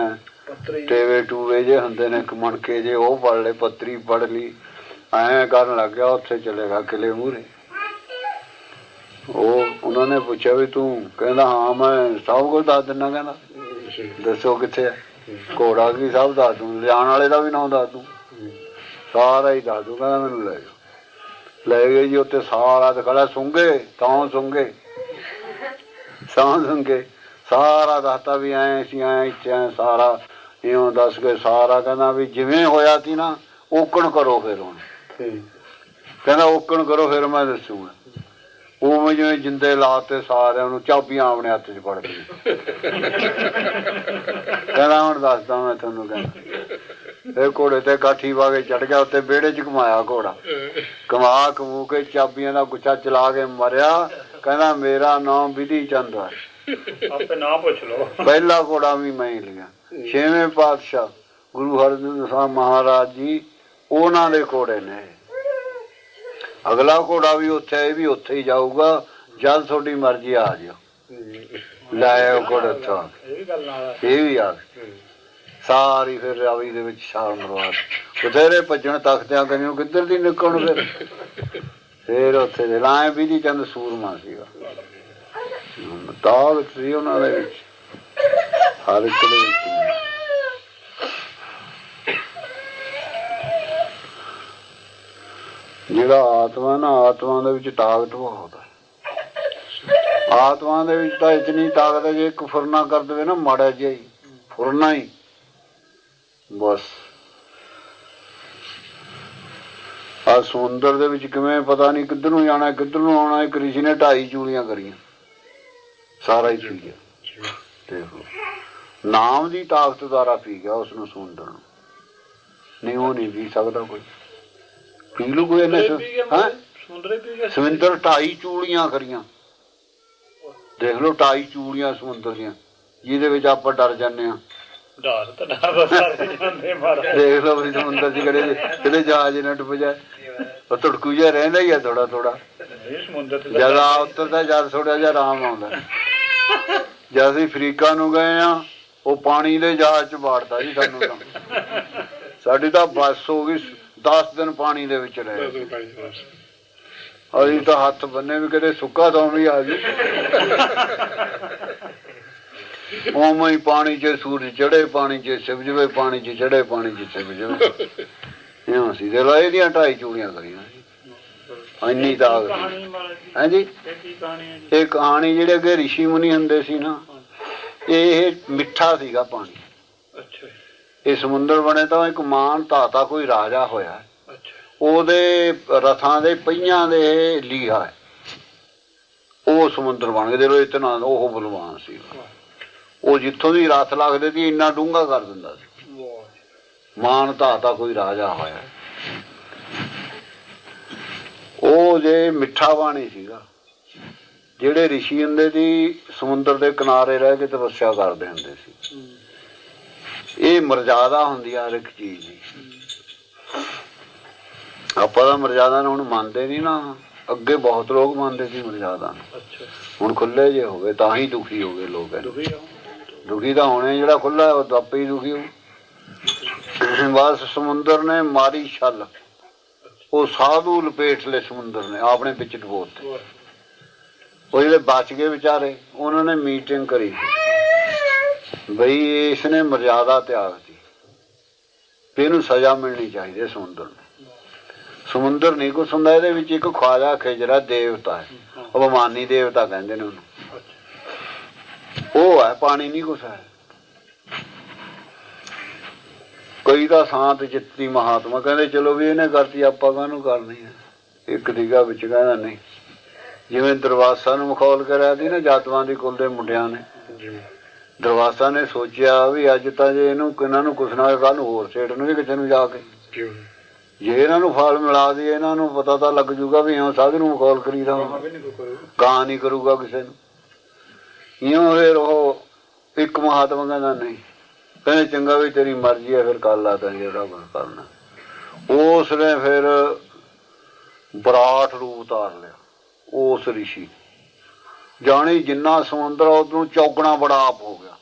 ਟੇਵੇ ਟੂਵੇ ਜੇ ਹੁੰਦੇ ਨੇ ਕਮਣਕੇ ਜੇ ਉਹ ਫੜ ਲਏ ਪੱਤਰੀ ਫੜ ਲਈ। ਐਂ ਕਰਨ ਲੱਗ ਗਿਆ ਉੱਥੇ ਚਲੇਗਾ ਕਿਲੇ ਮੂਰੇ ਉਹ ਉਹਨਾਂ ਨੇ ਪੁੱਛਿਆ ਵੀ ਤੂੰ ਕਹਿੰਦਾ ਹਾਂ ਮੈਂ ਸਭ ਕੁਝ ਦੱਸ ਦਿੰਦਾ ਕਹਿੰਦਾ। ਦੱਸੋ ਕਿੱਥੇ ਹੈ ਘੋੜਾ ਕੀ ਸਭ ਦੱਸ ਦੂੰ ਲਿਆਉਣ ਵਾਲੇ ਦਾ ਵੀ ਨਾਮ ਦੱਸ ਦੂੰ। ਸਾਰਾ ਹੀ ਦੱਸ ਦੂੰ ਕਹਿੰਦਾ ਮੈਨੂੰ ਲੈ ਜਾਓ। ਲੈ ਗਏ ਜੀ ਉੱਤੇ ਸਾਰਾ ਦਿਖਾਇਆ ਸੁੰਗੇ ਤਾਂ ਸੁੰਗੇ ਸਾਂ ਸੁੰਗੇ ਸਾਰਾ ਦੱਸਤਾ ਵੀ ਐ ਸੀ ਐ ਐਂ ਸਾਰਾ। ਇਉਂ ਦੱਸ ਕੇ ਸਾਰਾ ਕਹਿੰਦਾ ਵੀ ਜਿਵੇਂ ਹੋਇਆ ਸੀ ਨਾ ਓਕਣ ਕਰੋ ਫਿਰ ਹੁਣ। ਕਹਿੰਦਾ ਓਕਣ ਕਰੋ ਫਿਰ ਮੈਂ ਦੱਸੂਗਾ। ਉਹ ਜਿਵੇਂ ਜਿੰਦੇ ਲਾਤੇ ਸਾਰਿਆਂ ਨੂੰ ਚਾਬੀਆਂ ਆਪਣੇ ਹੱਥ 'ਚ ਫੜ ਕੇ। ਕਹਿੰਦਾ ਹੁਣ ਦੱਸਦਾ ਮੈਂ ਤੁਹਾਨੂੰ ਕਹਿੰਦਾ ਇਹ ਘੋੜੇ ਤੇ ਕਾਠੀ ਪਾ ਕੇ ਚੜ ਗਿਆ ਉੱਤੇ ਵਿਹੜੇ 'ਚ ਘੁਮਾਇਆ ਘੋੜਾ। ਕਮਾ ਕਮੂ ਕੇ ਚਾਬੀਆਂ ਦਾ ਗੁੱਛਾ ਚਲਾ ਕੇ ਮਰਿਆ। ਕਹਿੰਦਾ ਮੇਰਾ ਨਾਮ ਵਿਧੀ ਚੰਦ ਹੈ। ਆਪੇ ਨਾ ਪੁੱਛ ਲਓ। ਪਹਿਲਾ ਘੋੜਾ ਵੀ ਮੈਂ ਹੀ ਲਿਆ। ਛੇਵੇਂ ਪਾਤਸ਼ਾਹ ਗੁਰੂ ਹਰਗੋਬਿੰਦ ਸਾਹਿਬ ਮਹਾਰਾਜ ਜੀ ਉਹਨਾਂ ਦੇ ਘੋੜੇ ਨੇ। ਅਗਲਾ ਘੋੜਾ ਵੀ ਉੱਥੇ ਇਹ ਵੀ ਉੱਥੇ ਹੀ ਜਾਊਗਾ, ਜਦ ਤੁਹਾਡੀ ਮਰਜ਼ੀ ਆ ਜਿਓ। ਲੈ ਘੋੜਾ ਉੱਥੋਂ। ਇਹ ਵੀ ਆ। ਸਾਰੀ ਫਿਰ ਰਾਵੀ ਦੇ ਵਿੱਚ ਛਾਲ ਮਰਵਾ ਬਥੇਰੇ ਭੱਜਣ ਤਖਤਿਆਂ ਕਰਿਓ, ਕਿੱਧਰ ਦੀ ਨਿਕਲਣ ਫਿਰ? ਫਿਰ ਉੱਥੇ ਦੇ ਲਾਏ ਵੀ ਦੀ ਚੰਦ ਸੂਰਮਾ ਸੀਗਾ। ਤਾਲ ਸੀ ਉਹਨਾਂ ਦੇ ਵਿੱਚ। ਹਰ ਇੱਕ ਦੇ ਵਿੱਚ। ਜਿਹੜਾ ਆਤਮਾ ਨਾ, ਆਤਮਾ ਦੇ ਵਿੱਚ ਤਾਕਤ ਬਹੁਤ ਹੈ। ਆਤਮਾ ਦੇ ਵਿੱਚ ਤਾਂ ਇਤਨੀ ਤਾਕਤ ਹੈ ਜੇ ਇੱਕ ਫੁਰਨਾ ਕਰ ਦੇਵੇ ਨਾ, ਮਾੜਾ ਜਿਹਾ ਹੀ, ਫੁਰਨਾ ਹੀ। ਬਸ। ਆ ਸਮੁੰਦਰ ਦੇ ਵਿੱਚ ਕਿਵੇਂ ਪਤਾ ਨਹੀਂ ਕਿੱਧਰ ਨੂੰ ਜਾਣਾ, ਕਿੱਧਰ ਨੂੰ ਆਉਣਾ, ਇੱਕ ਰਿਸ਼ੀ ਨੇ ਢਾਈ ਚੂਲੀਆਂ ਕਰੀਆਂ। ਸਾਰਾ ਹੀ ਪੀ ਗਿਆ ਦੇਖ। ਨਾਮ ਦੀ ਤਾਕਤ ਦੁਆਰਾ ਪੀ ਗਿਆ ਉਸ ਨੂੰ ਸਮੁੰਦਰ ਨੂੰ। ਨਹੀਂ, ਉਹ ਨਹੀਂ ਪੀ ਸਕਦਾ ਕੋਈ। ਪੀ ਲੂ ਕੋਈ ਗਿਆ ਹਾਂ? ਸਮੁੰਦਰੇ ਪੀ ਗਿਆ ਸਮੁੰਦਰ ਢਾਈ ਚੂੜੀਆਂ ਕਰੀਆਂ ਦੇਖ ਲਓ ਢਾਈ ਚੂੜੀਆਂ ਸਮੁੰਦਰ ਦੀਆਂ। ਜਿਹਦੇ ਵਿੱਚ ਆਪਾਂ ਡਰ ਜਾਂਦੇ ਆ ਡਰ ਤਾਂ ਡਰ ਸਾਰੇ ਜਾਂਦੇ ਮਾਰਾ। ਦੇਖ ਲਓ ਵੀ ਸਮੁੰਦਰ ਚ ਕਿਹੜੇ ਕਿਹੜੇ ਜਹਾਜ਼ ਨੇ ਡੁੱਬ ਜਾਏ। ਉਹ ਧੜਕੂ ਜਿਹਾ ਰਹਿੰਦਾ ਹੀ ਆ ਥੋੜਾ ਥੋੜਾ ਜਦ ਆ ਉੱਤਰਦਾ ਜਦ ਥੋੜਾ ਜਿਹਾ ਆਰਾਮ ਆਉਂਦਾ। ਜਦ ਅਸੀਂ ਅਫਰੀਕਾ ਨੂੰ ਗਏ ਆ ਉਹ ਪਾਣੀ ਦੇ ਜਹਾਜ਼ ਚ ਬਾੜਦਾ ਜੀ ਸਾਨੂੰ ਤਾਂ। ਸਾਡੀ ਤਾਂ ਬੱਸ ਹੋ ਗਈ 10 ਦਿਨ ਪਾਣੀ ਦੇ ਵਿੱਚ ਰਹੇ। ਅਸੀਂ ਤਾਂ ਹੱਥ ਬੰਨੇ ਵੀ ਕਦੇ ਸੁੱਕਾ ਤੋਂ ਵੀ ਆ ਜੀ। ਉਵੇਂ ਹੀ ਪਾਣੀ 'ਚ ਸੂਰਜ ਚੜੇ ਪਾਣੀ 'ਚ ਛਿਪ ਜਵੇ ਪਾਣੀ 'ਚ ਚੜੇ ਪਾਣੀ 'ਚ ਛਿਪ ਜਵੇ। ਇਉਂ ਸੀ ਦੇ ਲੋ ਇਹਦੀਆਂ ਢਾਈ ਚੂੜੀਆਂ ਕਰੀਆਂ ਇੰਨੀ ਤਾਕਤ ਹੈ ਜੀ? ਇਹ ਕਹਾਣੀ ਇਹ ਜਿਹੜੇ ਅੱਗੇ ਰਿਸ਼ੀ ਮੁਨੀ ਹੁੰਦੇ ਸੀ ਨਾ ਇਹ ਮਿੱਠਾ ਸੀਗਾ ਪਾਣੀ। ਇਹ ਸਮੁੰਦਰ ਬਣੇ ਤਾਂ ਇੱਕ ਮਾਨ ਧਾਤਾ ਕੋਈ ਰਾਜਾ ਹੋਇਆ। ਉਹਦੇ ਰਥਾਂ ਦੇ ਪਹੀਆਂ ਦੇ ਲੀਹਾ ਉਹ ਸਮੁੰਦਰ ਬਣ ਗਏ। ਦੇਖੋ ਇਤਨਾ ਉਹ ਬਲਵਾਨ ਸੀ। ਉਹ ਜਿੱਥੋਂ ਦੀ ਰਥ ਲੱਗਦੇ ਸੀ ਇੰਨਾ ਡੂੰਘਾ ਕਰ ਦਿੰਦਾ ਸੀ। ਮਾਨ ਧਾਤਾ ਕੋਈ ਰਾਜਾ ਹੋਇਆ। ਉਹ ਜੇ ਮਿੱਠਾ ਬਾਣੀ ਸੀਗਾ ਜਿਹੜੇ ਰਿਸ਼ੀ ਹੁੰਦੇ ਸੀ ਸਮੁੰਦਰ ਦੇ ਕਿਨਾਰੇ ਰਹਿ ਕੇ ਤਪੱਸਿਆ ਕਰਦੇ ਹੁੰਦੇ ਸੀ। ਇਹ ਮਰਜ਼ਾਦਾ ਹੁੰਦੀ ਆ ਹਰ ਇੱਕ ਚੀਜ਼ ਦੀ। ਆਪਾਂ ਤਾਂ ਮਰਜ਼ਾਦਾ ਨੂੰ ਹੁਣ ਮੰਨਦੇ ਨਹੀਂ ਨਾ। ਅੱਗੇ ਬਹੁਤ ਲੋਕ ਮੰਨਦੇ ਸੀ ਮਰਜ਼ਾਦਾ ਅੱਛਾ। ਹੁਣ ਖੁੱਲੇ ਜੇ ਹੋ ਗਏ ਤਾਂ ਹੀ ਦੁਖੀ ਹੋ ਗਏ ਲੋਕ ਦੁਖੀ ਹੋ ਦੁਖੀ ਤਾਂ ਹੋਣੇ ਜਿਹੜਾ ਖੁੱਲਾ ਉਹ ਤਾਂ ਹੀ ਦੁਖੀ ਹੋ ਬਸ ਸਮੁੰਦਰ ਨੇ ਮਾਰੀ ਛਲ। ਉਹ ਸਾਧੂ ਲਪੇਟ ਲੈ ਸਮੁੰਦਰ ਨੇ ਆਪਣੇ ਵਿੱਚ ਡਬੋਤੇ ਉਹ ਜਿਹੜੇ ਬਚ ਗਏ ਵਿਚਾਰੇ ਉਹਨਾਂ ਨੇ ਮੀਟਿੰਗ ਕਰੀ। ਬਈ ਇਸ ਨੇ ਮਰਜ਼ਾਦਾ ਤਿਆਗ ਦਿੱਤੀ। ਇਹਨੂੰ ਸਜ਼ਾ ਮਿਲਣੀ ਚਾਹੀਦੀ ਹੈ ਸਮੁੰਦਰ ਨੂੰ। ਸਮੁੰਦਰ ਨਹੀਂ ਕੁਛ ਹੁੰਦਾ ਇਹਦੇ ਵਿੱਚ ਇੱਕ ਖਵਾਜਾ ਖਿਜਰਾ ਦੇਵਤਾ ਹੈ। ਅਭਿਮਾਨੀ ਦੇਵਤਾ ਕਹਿੰਦੇ ਨੇ ਉਹਨੂੰ। ਉਹ ਹੈ, ਪਾਣੀ ਨਹੀਂ ਕੁਛ ਹੈ। ਕੋਈ ਤਾਂ ਸ਼ਾਂਤ ਜਿੱਤੀ ਮਹਾਤਮਾ ਕਹਿੰਦੇ, ਚਲੋ ਵੀ ਇਹਨੇ ਕਰਤੀ, ਆਪਾਂ ਕਾਹਨੂੰ ਕਰਨੀ ਹੈ? ਇੱਕ ਦੀਗਾ ਵਿੱਚ ਕਹਿੰਦਾ, ਨਹੀਂ। ਜਿਵੇਂ ਦਰਵਾਸਾ ਨੂੰ ਮਖੌਲ ਕਰਿਆ ਸੀ ਨਾ, ਜਾਤਵਾਂ ਦੀ ਕੁਲ ਦੇ ਮੁੰਡਿਆਂ ਨੇ। ਦਰਵਾਸਾ ਨੇ ਸੋਚਿਆ ਵੀ ਅੱਜ ਤਾਂ ਜੇ ਇਹਨੂੰ ਕਿਨਾਂ ਨੂੰ ਕੁਛ ਨਾ ਕੱਲ ਨੂੰ ਹੋਰ ਛੇੜਨਗੇ ਕਿਸੇ ਨੂੰ ਜਾ ਕੇ। ਜੇ ਇਹਨਾਂ ਨੂੰ ਫਲ ਮਿਲਾ ਦੀ ਇਹਨਾਂ ਨੂੰ ਪਤਾ ਤਾਂ ਲੱਗ ਜੂਗਾ ਵੀ ਇਉਂ ਸਾਧ ਨੂੰ ਮਖੌਲ ਕਰੀਦਾ ਹਾਂ ਵੀ ਕਾਂ ਨਹੀਂ ਕਰੂਗਾ ਕਿਸੇ ਨੂੰ। ਇਉਂ ਫਿਰ ਉਹ ਇੱਕ ਮਹਾਤਮਾ ਕਹਿੰਦਾ ਨਹੀਂ ਕਹਿੰਦੇ ਚੰਗਾ ਵੀ ਤੇਰੀ ਮਰਜ਼ੀ ਹੈ ਫਿਰ ਕਰ ਲਾ ਤਾਂ ਜਿਹੜਾ ਕੁਛ ਕਰਨਾ। ਉਸ ਨੇ ਫਿਰ ਬਰਾਟ ਰੂਪ ਧਾਰ ਲਿਆ ਉਸ ਰਿਸ਼ੀ ਜਾਣੀ ਜਿੰਨਾ ਸਮੁੰਦਰ ਉਦੋਂ ਚੌਗਣਾ ਬੜਾ ਆਪ ਹੋ ਗਿਆ।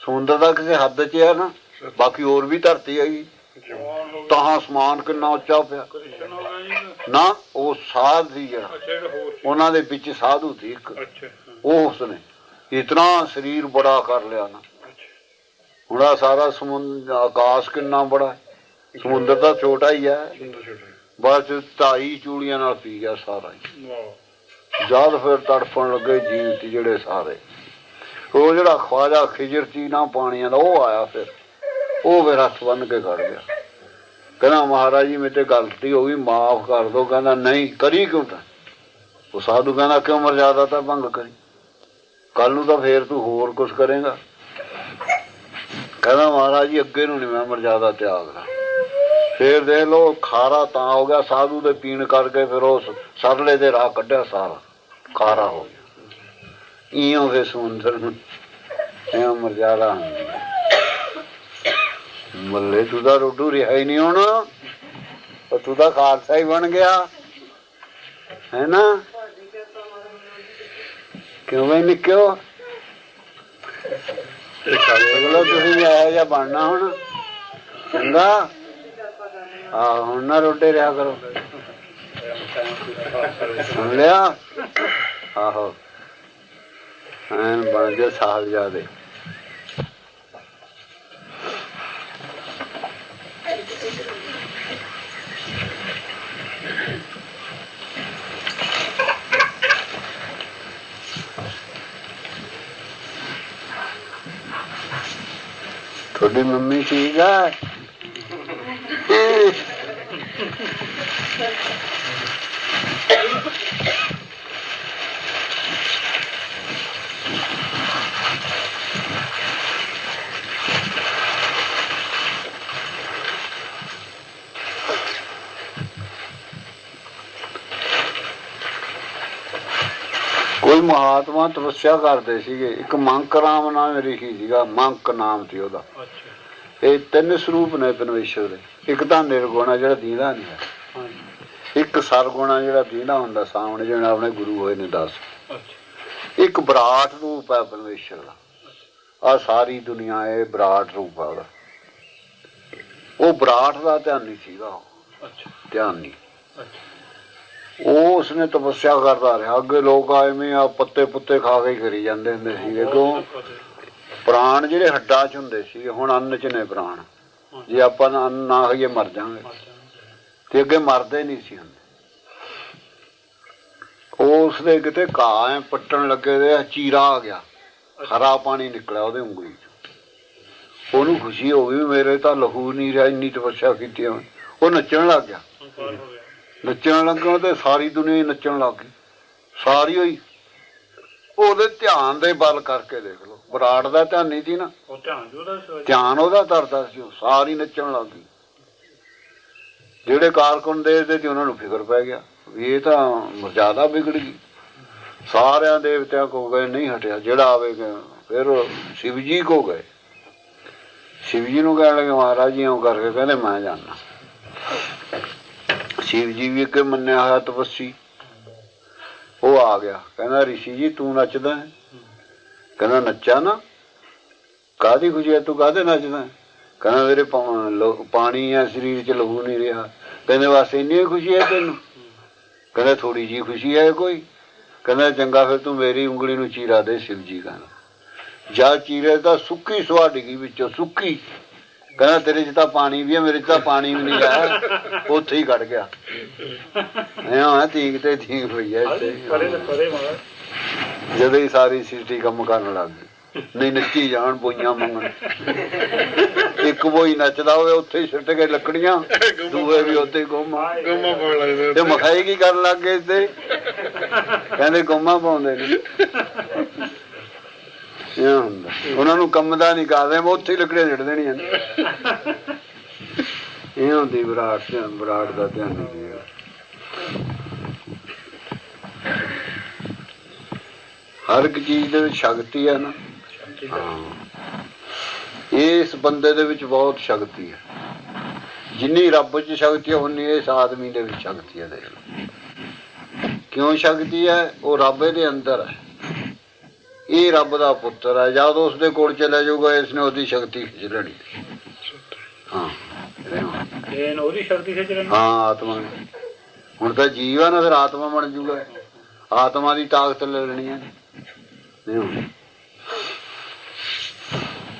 ਸਮੁੰਦਰ ਦਾ ਕਿਸੇ ਹੱਦ 'ਚ ਹੈ ਨਾ ਬਾਕੀ ਹੋਰ ਵੀ ਧਰਤੀ ਹੈਗੀ ਤਾਂ ਅਸਮਾਨ ਕਿੰਨਾ ਉੱਚਾ ਪਿਆ। ਨਾ ਉਹ ਸਾਧ ਸੀ ਜਿਹੜਾ। ਉਹਨਾਂ ਦੇ ਵਿੱਚ ਸਾਧੂ ਸੀ ਇੱਕ। ਉਹ ਉਸਨੇ ਇਤਨਾ ਸਰੀਰ ਬੜਾ ਕਰ ਲਿਆ ਨਾ। ਹੁਣ ਸਾਰਾ ਸਮੁੰਦਰ ਆਕਾਸ਼ ਕਿੰਨਾ ਬੜਾ। ਸਮੁੰਦਰ ਤਾਂ ਛੋਟਾ ਹੀ ਹੈ ਬਸ ਢਾਈ ਚੂੜੀਆਂ ਨਾਲ ਪੀ ਗਿਆ ਸਾਰਾ ਹੀ। ਵਾਹ। ਜਦ ਫਿਰ ਤੜਫਣ ਲੱਗੇ ਜੀਵ ਸੀ ਜਿਹੜੇ ਸਾਰੇ। ਉਹ ਜਿਹੜਾ ਖਵਾਜਾ ਖਿਜਰ ਸੀ, ਨਾ ਪਾਣੀਆਂ ਦਾ, ਉਹ ਆਇਆ ਫਿਰ। ਉਹ ਫਿਰ ਹੱਥ ਬੰਨ ਕੇ ਖੜ ਗਿਆ। ਕਹਿੰਦਾ, ਮਹਾਰਾਜ ਜੀ, ਮੇਰੇ ਤੇ ਗਲਤੀ ਹੋ ਗਈ, ਮਾਫ ਕਰ ਦਿਓ। ਕਹਿੰਦਾ, ਨਹੀਂ, ਕਰੀ ਕਿਉਂ ਤਾਂ? ਉਹ ਸਾਧੂ ਕਹਿੰਦਾ, ਕਿਉਂ ਮਰਜ਼ਾਦਾ ਤਾਂ ਭੰਗ ਕਰੀ? ਕੱਲ ਨੂੰ ਤਾਂ ਫੇਰ ਤੂੰ ਹੋਰ ਕੁਝ ਕਰੇਗਾ। ਕਹਿੰਦਾ, ਮਹਾਰਾਜ ਜੀ, ਅੱਗੇ ਨੂੰ ਨਹੀਂ ਮੈਂ ਮਰਜ਼ਾਦਾ ਤਿਆਗਦਾ ਫੇਰ ਦੇਖ ਲੋ ਖਾਰਾ ਤਾਂ ਹੋ ਗਿਆ, ਸਾਧੂ ਦੇ ਪੀਣ ਕਰਕੇ ਫਿਰ ਉਹ ਸਰਲੇ ਦੇ ਰਾਹ ਕੱਢਿਆ ਸਾਰਾ। ਖਾਰਾ ਹੋ ਗਿਆ ਇਉਂ ਫੇ ਸਮੁੰਦਰ ਨੂੰ ਐਂ ਮਰਜ਼ਾਦਾ ਮੱਲੇ ਤੂੰ ਤਾਂ ਰੋਡੂ ਰਿਹਾ ਹੀ ਨਹੀਂ ਹੁਣ ਉਹ ਤੂੰ ਤਾਂ ਖਾਲਸਾ ਹੀ ਬਣ ਗਿਆ। ਹੈ ਨਾ? ਕਿਉਂ ਬਈ ਨਿੱਕਿਓ? ਅਗਲਾ ਤੁਸੀਂ ਇਹੋ ਜਿਹਾ ਬਣਨਾ ਹੁਣ। ਚੰਗਾ? ਆ ਹੁਣ ਨਾ ਰੋਡੇ ਰਿਹਾ ਕਰੋ। ਸੁਣ ਲਿਆ? ਆਹੋ। ਐਨ ਬਣ ਜਾ ਸਾਲ ਤੁਹਾਡੀ ਮੰਮੀ ਠੀਕ ਆ ਕੋਈ ਮਹਾਤਮਾ ਤਪੱਸਿਆ ਕਰਦੇ ਸੀਗੇ। ਇੱਕ ਮੰਕ ਰਾਮ ਨਾਮ ਰਿਸ਼ੀ ਸੀਗਾ ਮੰਕ ਨਾਮ ਸੀ ਉਹਦਾ। ਅੱਛਾ। ਇਹ ਤਿੰਨ ਸਰੂਪ ਨੇ ਪਰਮੇਸ਼ਰ ਦੇ। ਇੱਕ ਤਾਂ ਨਿਰਗੁਣ ਆ ਜਿਹੜਾ ਦੀਦਾ ਨਹੀਂ ਇੱਕ ਸਰਗੁਣ ਆ ਜਿਹੜਾ ਦੀਦਾ ਹੁੰਦਾ ਸਾਹਮਣੇ ਜਿਵੇਂ ਆਪਣੇ ਗੁਰੂ ਹੋਏ ਨੇ ਦੱਸ। ਅੱਛਾ। ਇੱਕ ਵਿਰਾਟ ਰੂਪ ਹੈ ਪਰਮੇਸ਼ਰ ਦਾ। ਆ ਸਾਰੀ ਦੁਨੀਆ ਇਹ ਵਿਰਾਟ ਰੂਪ ਆ ਉਹਦਾ। ਉਹ ਵਿਰਾਟ ਦਾ ਧਿਆਨ ਨਹੀਂ ਸੀਗਾ ਅੱਛਾ। ਧਿਆਨ। ਨਹੀਂ ਅੱਛਾ। ਉਹ ਉਸਨੇ ਤਪੱਸਿਆ ਕਰਦਾ ਰਿਹਾ। ਅੱਗੇ ਲੋਕ ਐਵੇਂ ਆ ਪੱਤੇ ਪੁੱਤੇ ਖਾ ਕੇ ਹੀ ਕਰੀ ਜਾਂਦੇ ਹੁੰਦੇ ਸੀਗੇ। ਕਿਉਂ? ਪ੍ਰਾਣ ਜਿਹੜੇ ਹੱਡਾਂ 'ਚ ਹੁੰਦੇ ਸੀ ਹੁਣ ਅੰਨ 'ਚ ਨੇ ਪ੍ਰਾਣ। ਜੇ ਆਪਾਂ ਅੰਨ ਨਾ ਖਾਈਏ ਮਰ ਜਾਵਾਂਗੇ। ਤੇ ਅੱਗੇ ਮਰਦੇ ਨਹੀਂ ਸੀ ਹੁੰਦੇ। ਉਹ ਉਸਦੇ ਕਿਤੇ ਘਾਹ ਐ ਪੱਟਣ ਲੱਗੇ ਦੇ ਚੀਰਾ ਆ ਗਿਆ। ਹਰਾ ਪਾਣੀ ਨਿਕਲਿਆ ਉਹਦੇ ਉਂਗਲੀ 'ਚ। ਉਹਨੂੰ ਖੁਸ਼ੀ ਹੋ ਗਈ ਮੇਰੇ ਤਾਂ ਲਹੂ ਨਹੀਂ ਰਿਹਾ ਇੰਨੀ ਤਪੱਸਿਆ ਕੀਤੀ। ਉਹ ਨੱਚਣ ਲੱਗ ਗਿਆ। ਨੱਚਣ ਲੱਗਾ ਤੇ ਸਾਰੀ ਦੁਨੀਆ ਹੀ ਨੱਚਣ ਲੱਗ ਗਈ। ਸਾਰੀ ਹੋਈ। ਉਹਦੇ ਧਿਆਨ ਦੇ ਬਲ ਕਰਕੇ ਦੇਖ ਲਓ। ਬਰਾੜ ਦਾ ਧਿਆਨ ਨਹੀਂ ਸੀ ਨਾ। ਉਹ ਧਿਆਨ ਜੋਦਾ ਧਿਆਨ ਉਹਦਾ ਤਰਦਾ ਸੀ। ਉਹ ਸਾਰੀ ਨੱਚਣ ਲੱਗ ਗਈ। ਜਿਹੜੇ ਕਾਰਕੁਨ ਦੇ ਦੇ ਤੇ ਉਹਨਾਂ ਨੂੰ ਫਿਕਰ ਪੈ ਗਿਆ ਵੀ ਇਹ ਤਾਂ ਜ਼ਿਆਦਾ ਵਿਗੜ ਗਈ। ਸਾਰਿਆਂ ਦੇਵਤਿਆਂ ਕੋ ਗਏ ਨਹੀਂ ਹਟਿਆ। ਜਿਹੜਾ ਆਵੇਗਾ ਫਿਰ ਉਹ ਸ਼ਿਵ ਜੀ ਕੋ ਗਏ। ਸ਼ਿਵ ਜੀ ਨੂੰ ਕਹਿਣ ਲੱਗੇ ਮਹਾਰਾਜ ਜੀ ਇਉਂ ਕਰਕੇ ਕਹਿੰਦੇ ਮੈਂ ਜਾਣਾ। ਸ਼ਿਵ ਜੀ ਵੀ ਅੱਗੇ ਮੰਨਿਆ ਹੋਇਆ ਤਪੱਸੀ ਉਹ ਆ ਗਿਆ। ਕਹਿੰਦਾ, ਰਿਸ਼ੀ ਜੀ, ਤੂੰ ਨੱਚਦਾ ਹੈ? ਕਹਿੰਦਾ, ਨੱਚਾ ਨਾ। ਕਾਦੀ ਖੁਸ਼ੀ ਹੈ? ਤੂੰ ਕਾਦੇ ਨੱਚਦਾ ਕਹਿੰਦਾ, ਮੇਰੇ ਪਾਣੀ ਆ, ਸਰੀਰ 'ਚ ਲਹੂ ਨਹੀਂ ਰਿਹਾ। ਕਹਿੰਦੇ, ਬਸ ਇੰਨੀ ਖੁਸ਼ੀ ਹੈ ਤੈਨੂੰ? ਕਹਿੰਦਾ ਥੋੜੀ ਜੀ ਖੁਸ਼ੀ ਹੈ ਕੋਈ? ਕਹਿੰਦਾ, ਚੰਗਾ, ਫਿਰ ਤੂੰ ਮੇਰੀ ਉਂਗਲੀ ਨੂੰ ਚੀਰਾ ਦੇ ਸ਼ਿਵ ਜੀ ਕਹਿੰਦਾ। ਜਾ ਚੀਰੇ ਤਾਂ ਸੁੱਕੀ ਸੁਆ ਡਿੱਗੀ ਵਿੱਚੋਂ, ਸੁੱਕੀ। ਕਹਿੰਦਾ ਤੇਰੇ 'ਚ ਤਾਂ ਪਾਣੀ ਵੀ ਹੈ ਮੇਰੇ 'ਚ ਤਾਂ ਪਾਣੀ ਵੀ ਨਹੀਂ ਹੈ ਉੱਥੇ ਹੀ ਕੱਢ ਗਿਆ। ਐਂ ਆ ਠੀਕ ਤੇ ਠੀਕ ਹੋਈ ਹੈ ਇੱਥੇ। ਪਰੇ ਤੇ ਪਰੇ ਮਾਰ ਜਦੋਂ ਹੀ ਸਾਰੀ ਸਿਸਟੀ ਕੰਮ ਕਰਨ ਲੱਗ ਗਈ। ਨਹੀਂ ਨੱਚੀ ਜਾਣ ਬੋਈਆਂ ਮੰਗਣ। ਇੱਕ ਬੋਈ ਨੱਚਦਾ ਹੋਵੇ ਉੱਥੇ ਹੀ ਸੁੱਟ ਕੇ ਲੱਕੜੀਆਂ ਦੂਏ ਵੀ ਉੱਥੇ ਹੀ ਗੋਮਾ ਗੁੰਮਾ ਪਾਉਣ ਲੱਗਦੇ ਤੇ ਮਖਾਈ ਕੀ ਕਰਨ ਲੱਗ ਗਏ ਤੇ ਕਹਿੰਦੇ ਗੋਮਾ ਪਾਉਂਦੇ ਨੇ। ਇਹ ਹੁੰਦਾ? ਉਹਨਾਂ ਨੂੰ ਕੰਮ ਦਾ ਨਹੀਂ ਕਰਦੇ ਮੈਂ ਉੱਥੇ ਹੀ ਲੱਕੜੀਆਂ ਛੱਡ ਦੇਣੀਆਂ ਇਹ ਹੁੰਦੀ ਵਿਰਾਟ ਧਿਆਨ, ਵਿਰਾਟ ਦਾ ਧਿਆਨ ਨਹੀਂ ਹਰ ਇੱਕ ਚੀਜ਼ ਦੇ ਵਿੱਚ ਸ਼ਕਤੀ ਹੈ ਨਾ। ਇਸ ਬੰਦੇ ਦੇ ਵਿੱਚ ਬਹੁਤ ਸ਼ਕਤੀ ਹੈ ਜਿੰਨੀ ਰੱਬ 'ਚ ਸ਼ਕਤੀ ਹੈ ਉਨੀ ਇਸ ਆਦਮੀ ਦੇ ਵਿੱਚ ਸ਼ਕਤੀ ਹੈ ਦੇਖ ਲਓ। ਕਿਉਂ ਸ਼ਕਤੀ ਹੈ ਉਹ ਰੱਬ ਦੇ ਅੰਦਰ ਹੈ ਇਹ ਰੱਬ ਦਾ ਪੁੱਤਰ ਹੈ ਜਦ ਉਸ ਦੇ ਕੋਲ ਚਲਾ ਜਾਊਗਾ ਇਸ ਨੇ ਉਹਦੀ ਸ਼ਕਤੀ ਖਿੱਚ ਲੈਣੀ ਹਾਂ ਇਹ ਉਹਦੀ ਸ਼ਕਤੀ ਹਾਂ ਆਤਮਾ। ਹੁਣ ਤਾਂ ਜੀਵ ਆ ਨਾ ਫਿਰ ਆਤਮਾ ਬਣ ਜੂਗਾ ਆਤਮਾ ਦੀ ਤਾਕਤ ਲੈ ਲੈਣੀ ਹੈ।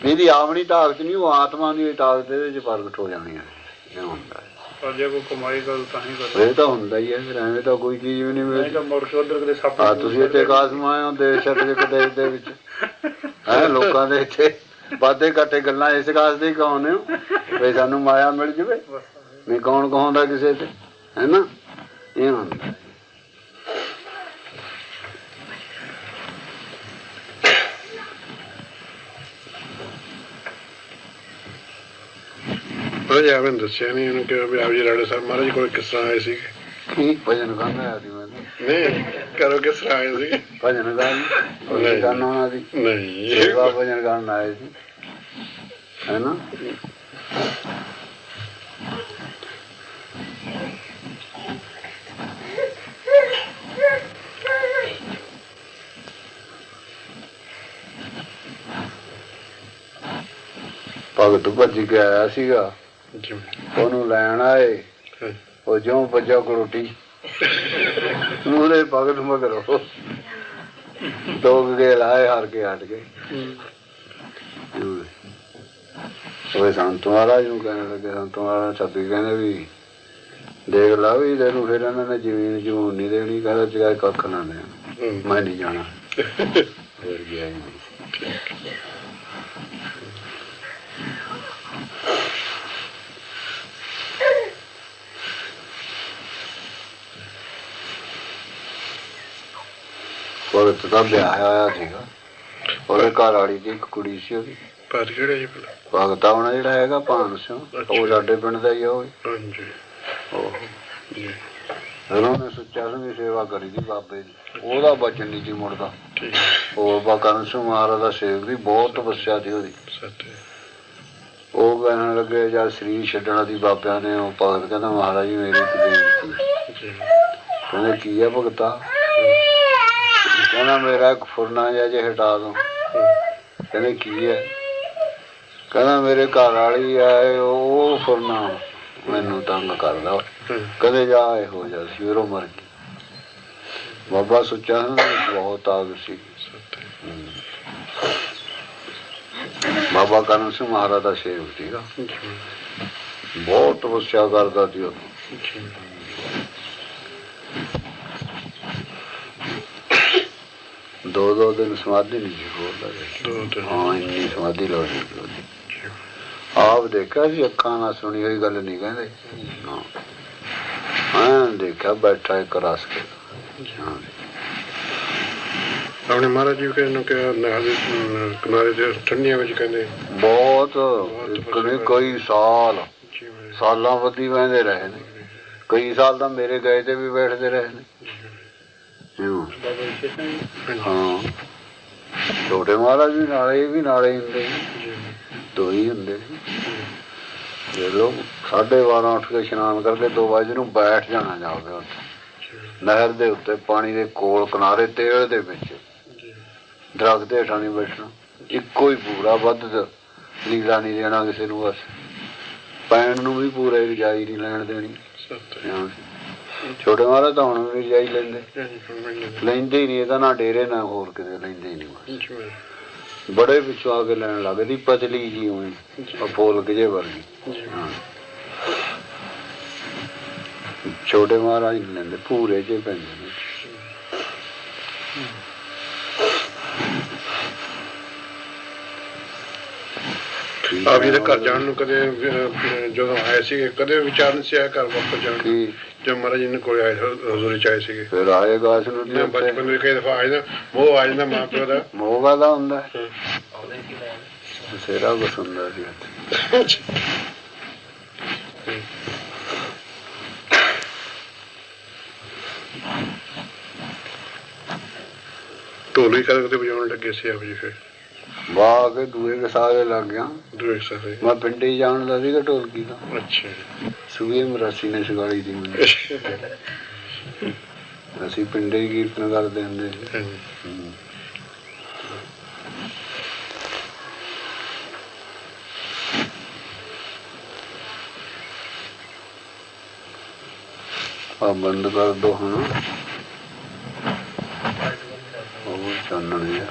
ਇਹਦੀ ਆਪਣੀ ਤਾਕਤ ਨਹੀਂ ਉਹ ਆਤਮਾ ਦੀ ਤਾਕਤ ਇਹਦੇ ਚ ਪ੍ਰਗਟ ਹੋ ਜਾਣੀ ਹੈ ਇਹ ਹੁੰਦਾ ਹੈ। ਪਰ ਜੇ ਕੋਈ ਕਮਾਈ ਕਰ ਤਾਂ ਹੀ ਕਰ। ਇਹ ਤਾਂ ਹੁੰਦਾ ਹੀ ਹੈ ਫਿਰ ਐਵੇਂ ਤਾਂ ਕੋਈ ਚੀਜ਼ ਵੀ ਨਹੀਂ ਮਿਲਦੀ ਤਾਂ ਮੁੜ ਕੇ ਉਧਰ ਕਿਤੇ ਸੱਪ ਆ ਤੁਸੀਂ ਇੱਥੇ ਕਾਸਮ ਆਏ ਹੋ ਦੇਸ਼ ਛੱਡ ਕੇ ਕਿਤੇ ਦੇ ਵਿੱਚ। ਹੈ ਲੋਕਾਂ ਦੇ ਇੱਥੇ ਵਾਧੇ ਘਾਟੇ ਗੱਲਾਂ ਇਸ ਕਾਸ ਦੇ ਕਹਾਉਂਦੇ ਹੋ ਵੀ ਸਾਨੂੰ ਮਾਇਆ ਮਿਲ ਜਵੇ। ਨਹੀਂ ਕੌਣ ਕਹਾਉਂਦਾ ਕਿਸੇ ਤੇ? ਹੈ ਨਾ? ਇਹ ਹੁੰਦਾ। ਪਰ ਆਵੇਂ ਦੱਸਿਆ ਨਹੀਂ ਇਹਨੂੰ ਕਿ ਵੀ ਆਪ ਜੀ ਰਾੜੇ ਸਾਹਿਬ ਮਹਾਰਾਜ ਕੋਲ ਕਿਸ ਤਰ੍ਹਾਂ ਆਏ ਸੀ ਕੀ ਭਜਨ ਗਾਉਂਦਾ ਹੈ ਆਦੀ ਮੈਂ ਨਹੀਂ ਕਰੋ ਕਿਸ ਤਰ੍ਹਾਂ ਆਏ ਸੀ ਭਜਨ। ਗਾਣ ਉਹਨਾਂ ਦੀ ਨਹੀਂ ਸੇਵਾ ਭਜਨ ਗਾਣ ਆਏ ਸੀ ਹੈ ਨਾ ਭਗਤ ਭੱਜ ਕੇ ਆਇਆ ਸੀਗਾ ਉਹਨੂੰ ਲੈਣ ਆਏ। ਉਹ ਜਿਉਂ ਭੱਜਾ ਕਰੋਟੀ ਨੂਰੇ ਭਗਤ ਮਗਰੋ ਦੋ ਗਏ ਲਾਏ ਹਾਰ ਕੇ ਹਟ ਗਏ। ਉਹ ਸੰਤ ਮਹਾਰਾਜ ਨੂੰ ਕਹਿਣ ਲੱਗੇ ਸੰਤ ਮਹਾਰਾਜ ਸੱਤੀ ਕਹਿੰਦੇ ਵੀ ਦੇਖ ਲਾ ਵੀ ਤੈਨੂੰ ਫਿਰ ਇਹਨਾਂ ਨੇ ਜ਼ਮੀਨ ਜਮੂਨ ਨਹੀਂ ਦੇਣੀ ਕਹਿੰਦਾ ਚਗਾ ਕੱਖ ਨਾ ਦੇ। ਮੈਂ ਨਹੀਂ ਜਾਣਾ। ਫਿਰ ਗਿਆ ਨਹੀਂ। ਭਗਤ ਦਾ ਵਿਆਹ ਹੋਇਆ ਸੀਗਾ। ਉਹਦੇ ਘਰ ਵਾਲੀ ਦੀ ਇੱਕ ਕੁੜੀ ਸੀ ਉਹਦੀ। ਪਰ ਕਿਹੜੇ ਜੀ ਭਲਾ? ਭਗਤਾ ਹੋਣਾ ਜਿਹੜਾ ਹੈਗਾ ਭਾਨ ਸਿੰਘ। ਉਹ ਸਾਡੇ ਪਿੰਡ ਦਾ ਹੀ ਆ ਉਹ। ਹਾਂਜੀ। ਉਹ। ਜੀ। ਉਹਨੇ ਸੁੱਚਾ ਸਿੰਘ ਦੀ ਸੇਵਾ ਕਰੀ ਦੀ ਬਾਬੇ ਦੀ। ਉਹਦਾ ਬਚਨ ਨਹੀਂ ਸੀ ਮੁੜਦਾ। ਉਹ ਬਾਬਾ ਕਰਨ ਸਿੰਘ ਮਹਾਰਾਜ ਦਾ ਸੇਵਕ ਦੀ ਬਹੁਤ ਤਪੱਸਿਆ ਸੀ ਉਹਦੀ। ਉਹ ਕਹਿਣ ਲੱਗੇ ਜਦ ਸਰੀਰ ਛੱਡਣਾ ਦੀ ਬਾਬਿਆਂ ਨੇ ਉਹ ਭਗਤ ਕਹਿੰਦਾ ਮਹਾਰਾਜ ਜੀ ਮੇਰੀ ਇੱਕ ਬੇਨਤੀ ਜੀ। ਕਹਿੰਦੇ ਕੀ ਹੈ ਭਗਤਾ? ਕਹਿੰਦਾ ਮੇਰਾ ਇੱਕ ਫੁਰਨਾ ਜਿਹਾ ਜੇ ਹਟਾ ਦੋ। ਕਹਿੰਦੇ ਕੀ ਹੈ? ਕਹਿੰਦਾ ਮੇਰੇ ਘਰ ਵਾਲੀ ਹੈ ਉਹ ਫੁਰਨਾ ਮੈਨੂੰ ਤੰਗ ਕਰਦਾ। ਕਦੇ ਜਾ ਇਹੋ ਜਿਹਾ ਸੀ ਫਿਰ ਉਹ ਮਰ ਗਈ ਬਾਬਾ ਸੁੱਚਾ ਬਹੁਤ ਤਾਕਤ ਸੀ। ਬਾਬਾ ਕਰਮ ਸਿੰਘ ਮਹਾਰਾਜ ਦਾ ਸੇਵਕ ਸੀਗਾ। ਬਹੁਤ ਤਪੱਸਿਆ ਕਰਦਾ ਸੀ ਉਹ ਦੋ ਦੋ ਦਿਨ ਸਮਾਧੀ ਨਹੀਂ ਸੀ ਖੋਲਦਾ ਸੀ। ਦੋ ਤਿੰਨ ਹਾਂ ਇੰਨੀ ਸਮਾਧੀ ਲਾਉਂਦੀ ਸੀ ਉਹਦੀ ਆਪ ਦੇਖਿਆ ਸੀ ਅੱਖਾਂ ਨਾਲ ਸੁਣੀ ਹੋਈ ਗੱਲ ਨਹੀਂ ਕਹਿੰਦੇ ਹਾਂ ਹਾਂ ਦੇਖਿਆ ਬੈਠਾ ਇੱਕ ਰਸ ਕੇ ਹਾਂ ਆਪਣੇ ਮਹਾਰਾਜ ਜੀ ਕਹਿੰਦੇ ਕਿ ਨਹਿਰ ਦੇ ਅਮ, ਕਿਨਾਰੇ ਦੇ ਠੰਡੀਆਂ ਵਿੱਚ ਕਹਿੰਦੇ ਬਹੁਤ ਇੱਕ ਨਹੀਂ ਕਈ ਹਾਂ। ਛੋਟੇ ਮਹਾਰਾਜ ਵੀ ਨਾਲੇ ਇਹ ਵੀ ਨਾਲੇ ਹੀ ਹੁੰਦੇ। ਦੋ ਹੀ ਹੁੰਦੇ ਜੇ ਲੋਕ ਸਾਢੇ 12 ਉੱਠ ਕੇ ਇਸ਼ਨਾਨ ਕਰਕੇ 2 ਵਜੇ ਨੂੰ ਬੈਠ ਜਾਣਾ ਜਾਵੇ ਉੱਥੇ ਨਹਿਰ ਦੇ ਉੱਤੇ ਪਾਣੀ ਦੇ ਕੋਲ ਕਿਨਾਰੇ ਤੇਲ ਦੇ ਵਿੱਚ ਦਰਖਤ ਦੇ ਹੇਠਾਂ ਨਹੀਂ ਬੈਠਣਾ ਇੱਕੋ ਹੀ ਪੂਰਾ ਵੱਧ ਲੀਲਾ ਨਹੀਂ ਦੇਣਾ ਕਿਸੇ ਨੂੰ ਬਸ ਪੈਣ ਨੂੰ ਵੀ ਪੂਰੇ ਰਜਾਈ ਨਹੀਂ ਲੈਣ ਦੇਣੀ ਸੱਤ। ਛੋਟੇ ਮਹਾਰਾਜ ਤਾਂ ਹੁਣ ਵੀ ਰਜਾਈ ਲੈਂਦੇ। ਲੈਂਦੇ ਹੀ ਨਹੀਂ ਇਹਦਾ ਨਾ ਡੇਰੇ ਨਾ ਹੋਰ ਕਿਤੇ ਲੈਂਦੇ ਹੀ ਨਹੀਂ ਬੜੇ ਪਿੱਛੋਂ ਆ ਕੇ ਲੈਣ ਲੱਗਦੀ ਪਤਲੀ ਜੀ ਹੋਈ ਉਹ ਫੋਲਕ ਜੇ ਵਰਗੀ। ਛੋਟੇ ਮਹਾਰਾਜ ਲੈਂਦੇ ਪੂਰੇ ਜੇ ਪੈਂਦੇ ਆਪ ਜੀ ਦੇ। ਘਰ ਜਾਣ ਨੂੰ ਕਦੇ ਜਦੋਂ ਆਏ ਸੀਗੇ ਕਦੇ ਵਿਚਾਰ ਨਹੀਂ ਸੀ ਆਇਆ ਘਰ ਵਾਪਸ ਜਾਣ ਦਾ? ਠੀਕ ਜਦ ਮਹਾਰਾਜ ਜੀ ਨੇ ਕੋਲੇ ਆਏ ਹਜ਼ੂਰੀ ਚ ਆਏ ਸੀਗੇ ਫਿਰ ਆਏਗਾ ਇਸ ਨੂੰ ਮੈਂ ਬਚਪਨ ਵਿੱਚ ਕਈ ਦਫਾ ਆ ਜਾਂਦਾ ਉਹ ਆ ਜਾਂਦਾ ਮਾਂ ਪਿਓ ਦਾ ਮੋਗਾ ਦਾ ਹੁੰਦਾ। ਬਥੇਰਾ ਕੁਛ ਹੁੰਦਾ ਸੀ। ਢੋਲ ਕਦੇ ਵਜਾਉਣ ਲੱਗੇ ਸੀ ਆਪ ਜੀ ਫਿਰ ਵਾਹ ਕੇ ਦੂਏ ਕੇ ਸਾਰੇ ਲੱਗ ਗਿਆ। ਦੂਏ ਸਾਰੇ। ਮੈਂ ਪਿੰਡੇ ਹੀ ਜਾਣਦਾ ਸੀਗਾ ਢੋਲਕੀ ਦਾ। ਅੱਛਾ। ਸੂਏ ਮਰਾਸੀ ਨੇ ਸਿਖਾਈ ਦੀ ਮੈਨੂੰ। ਅਸੀਂ ਪਿੰਡੇ ਹੀ ਕੀਰਤਨ ਕਰਦੇ ਹੁੰਦੇ ਸੀ। ਆ ਬੰਦ ਕਰ ਦੋ ਹੁਣ। ਉਹ ਚਾਨਣ ਜਿਹਾ।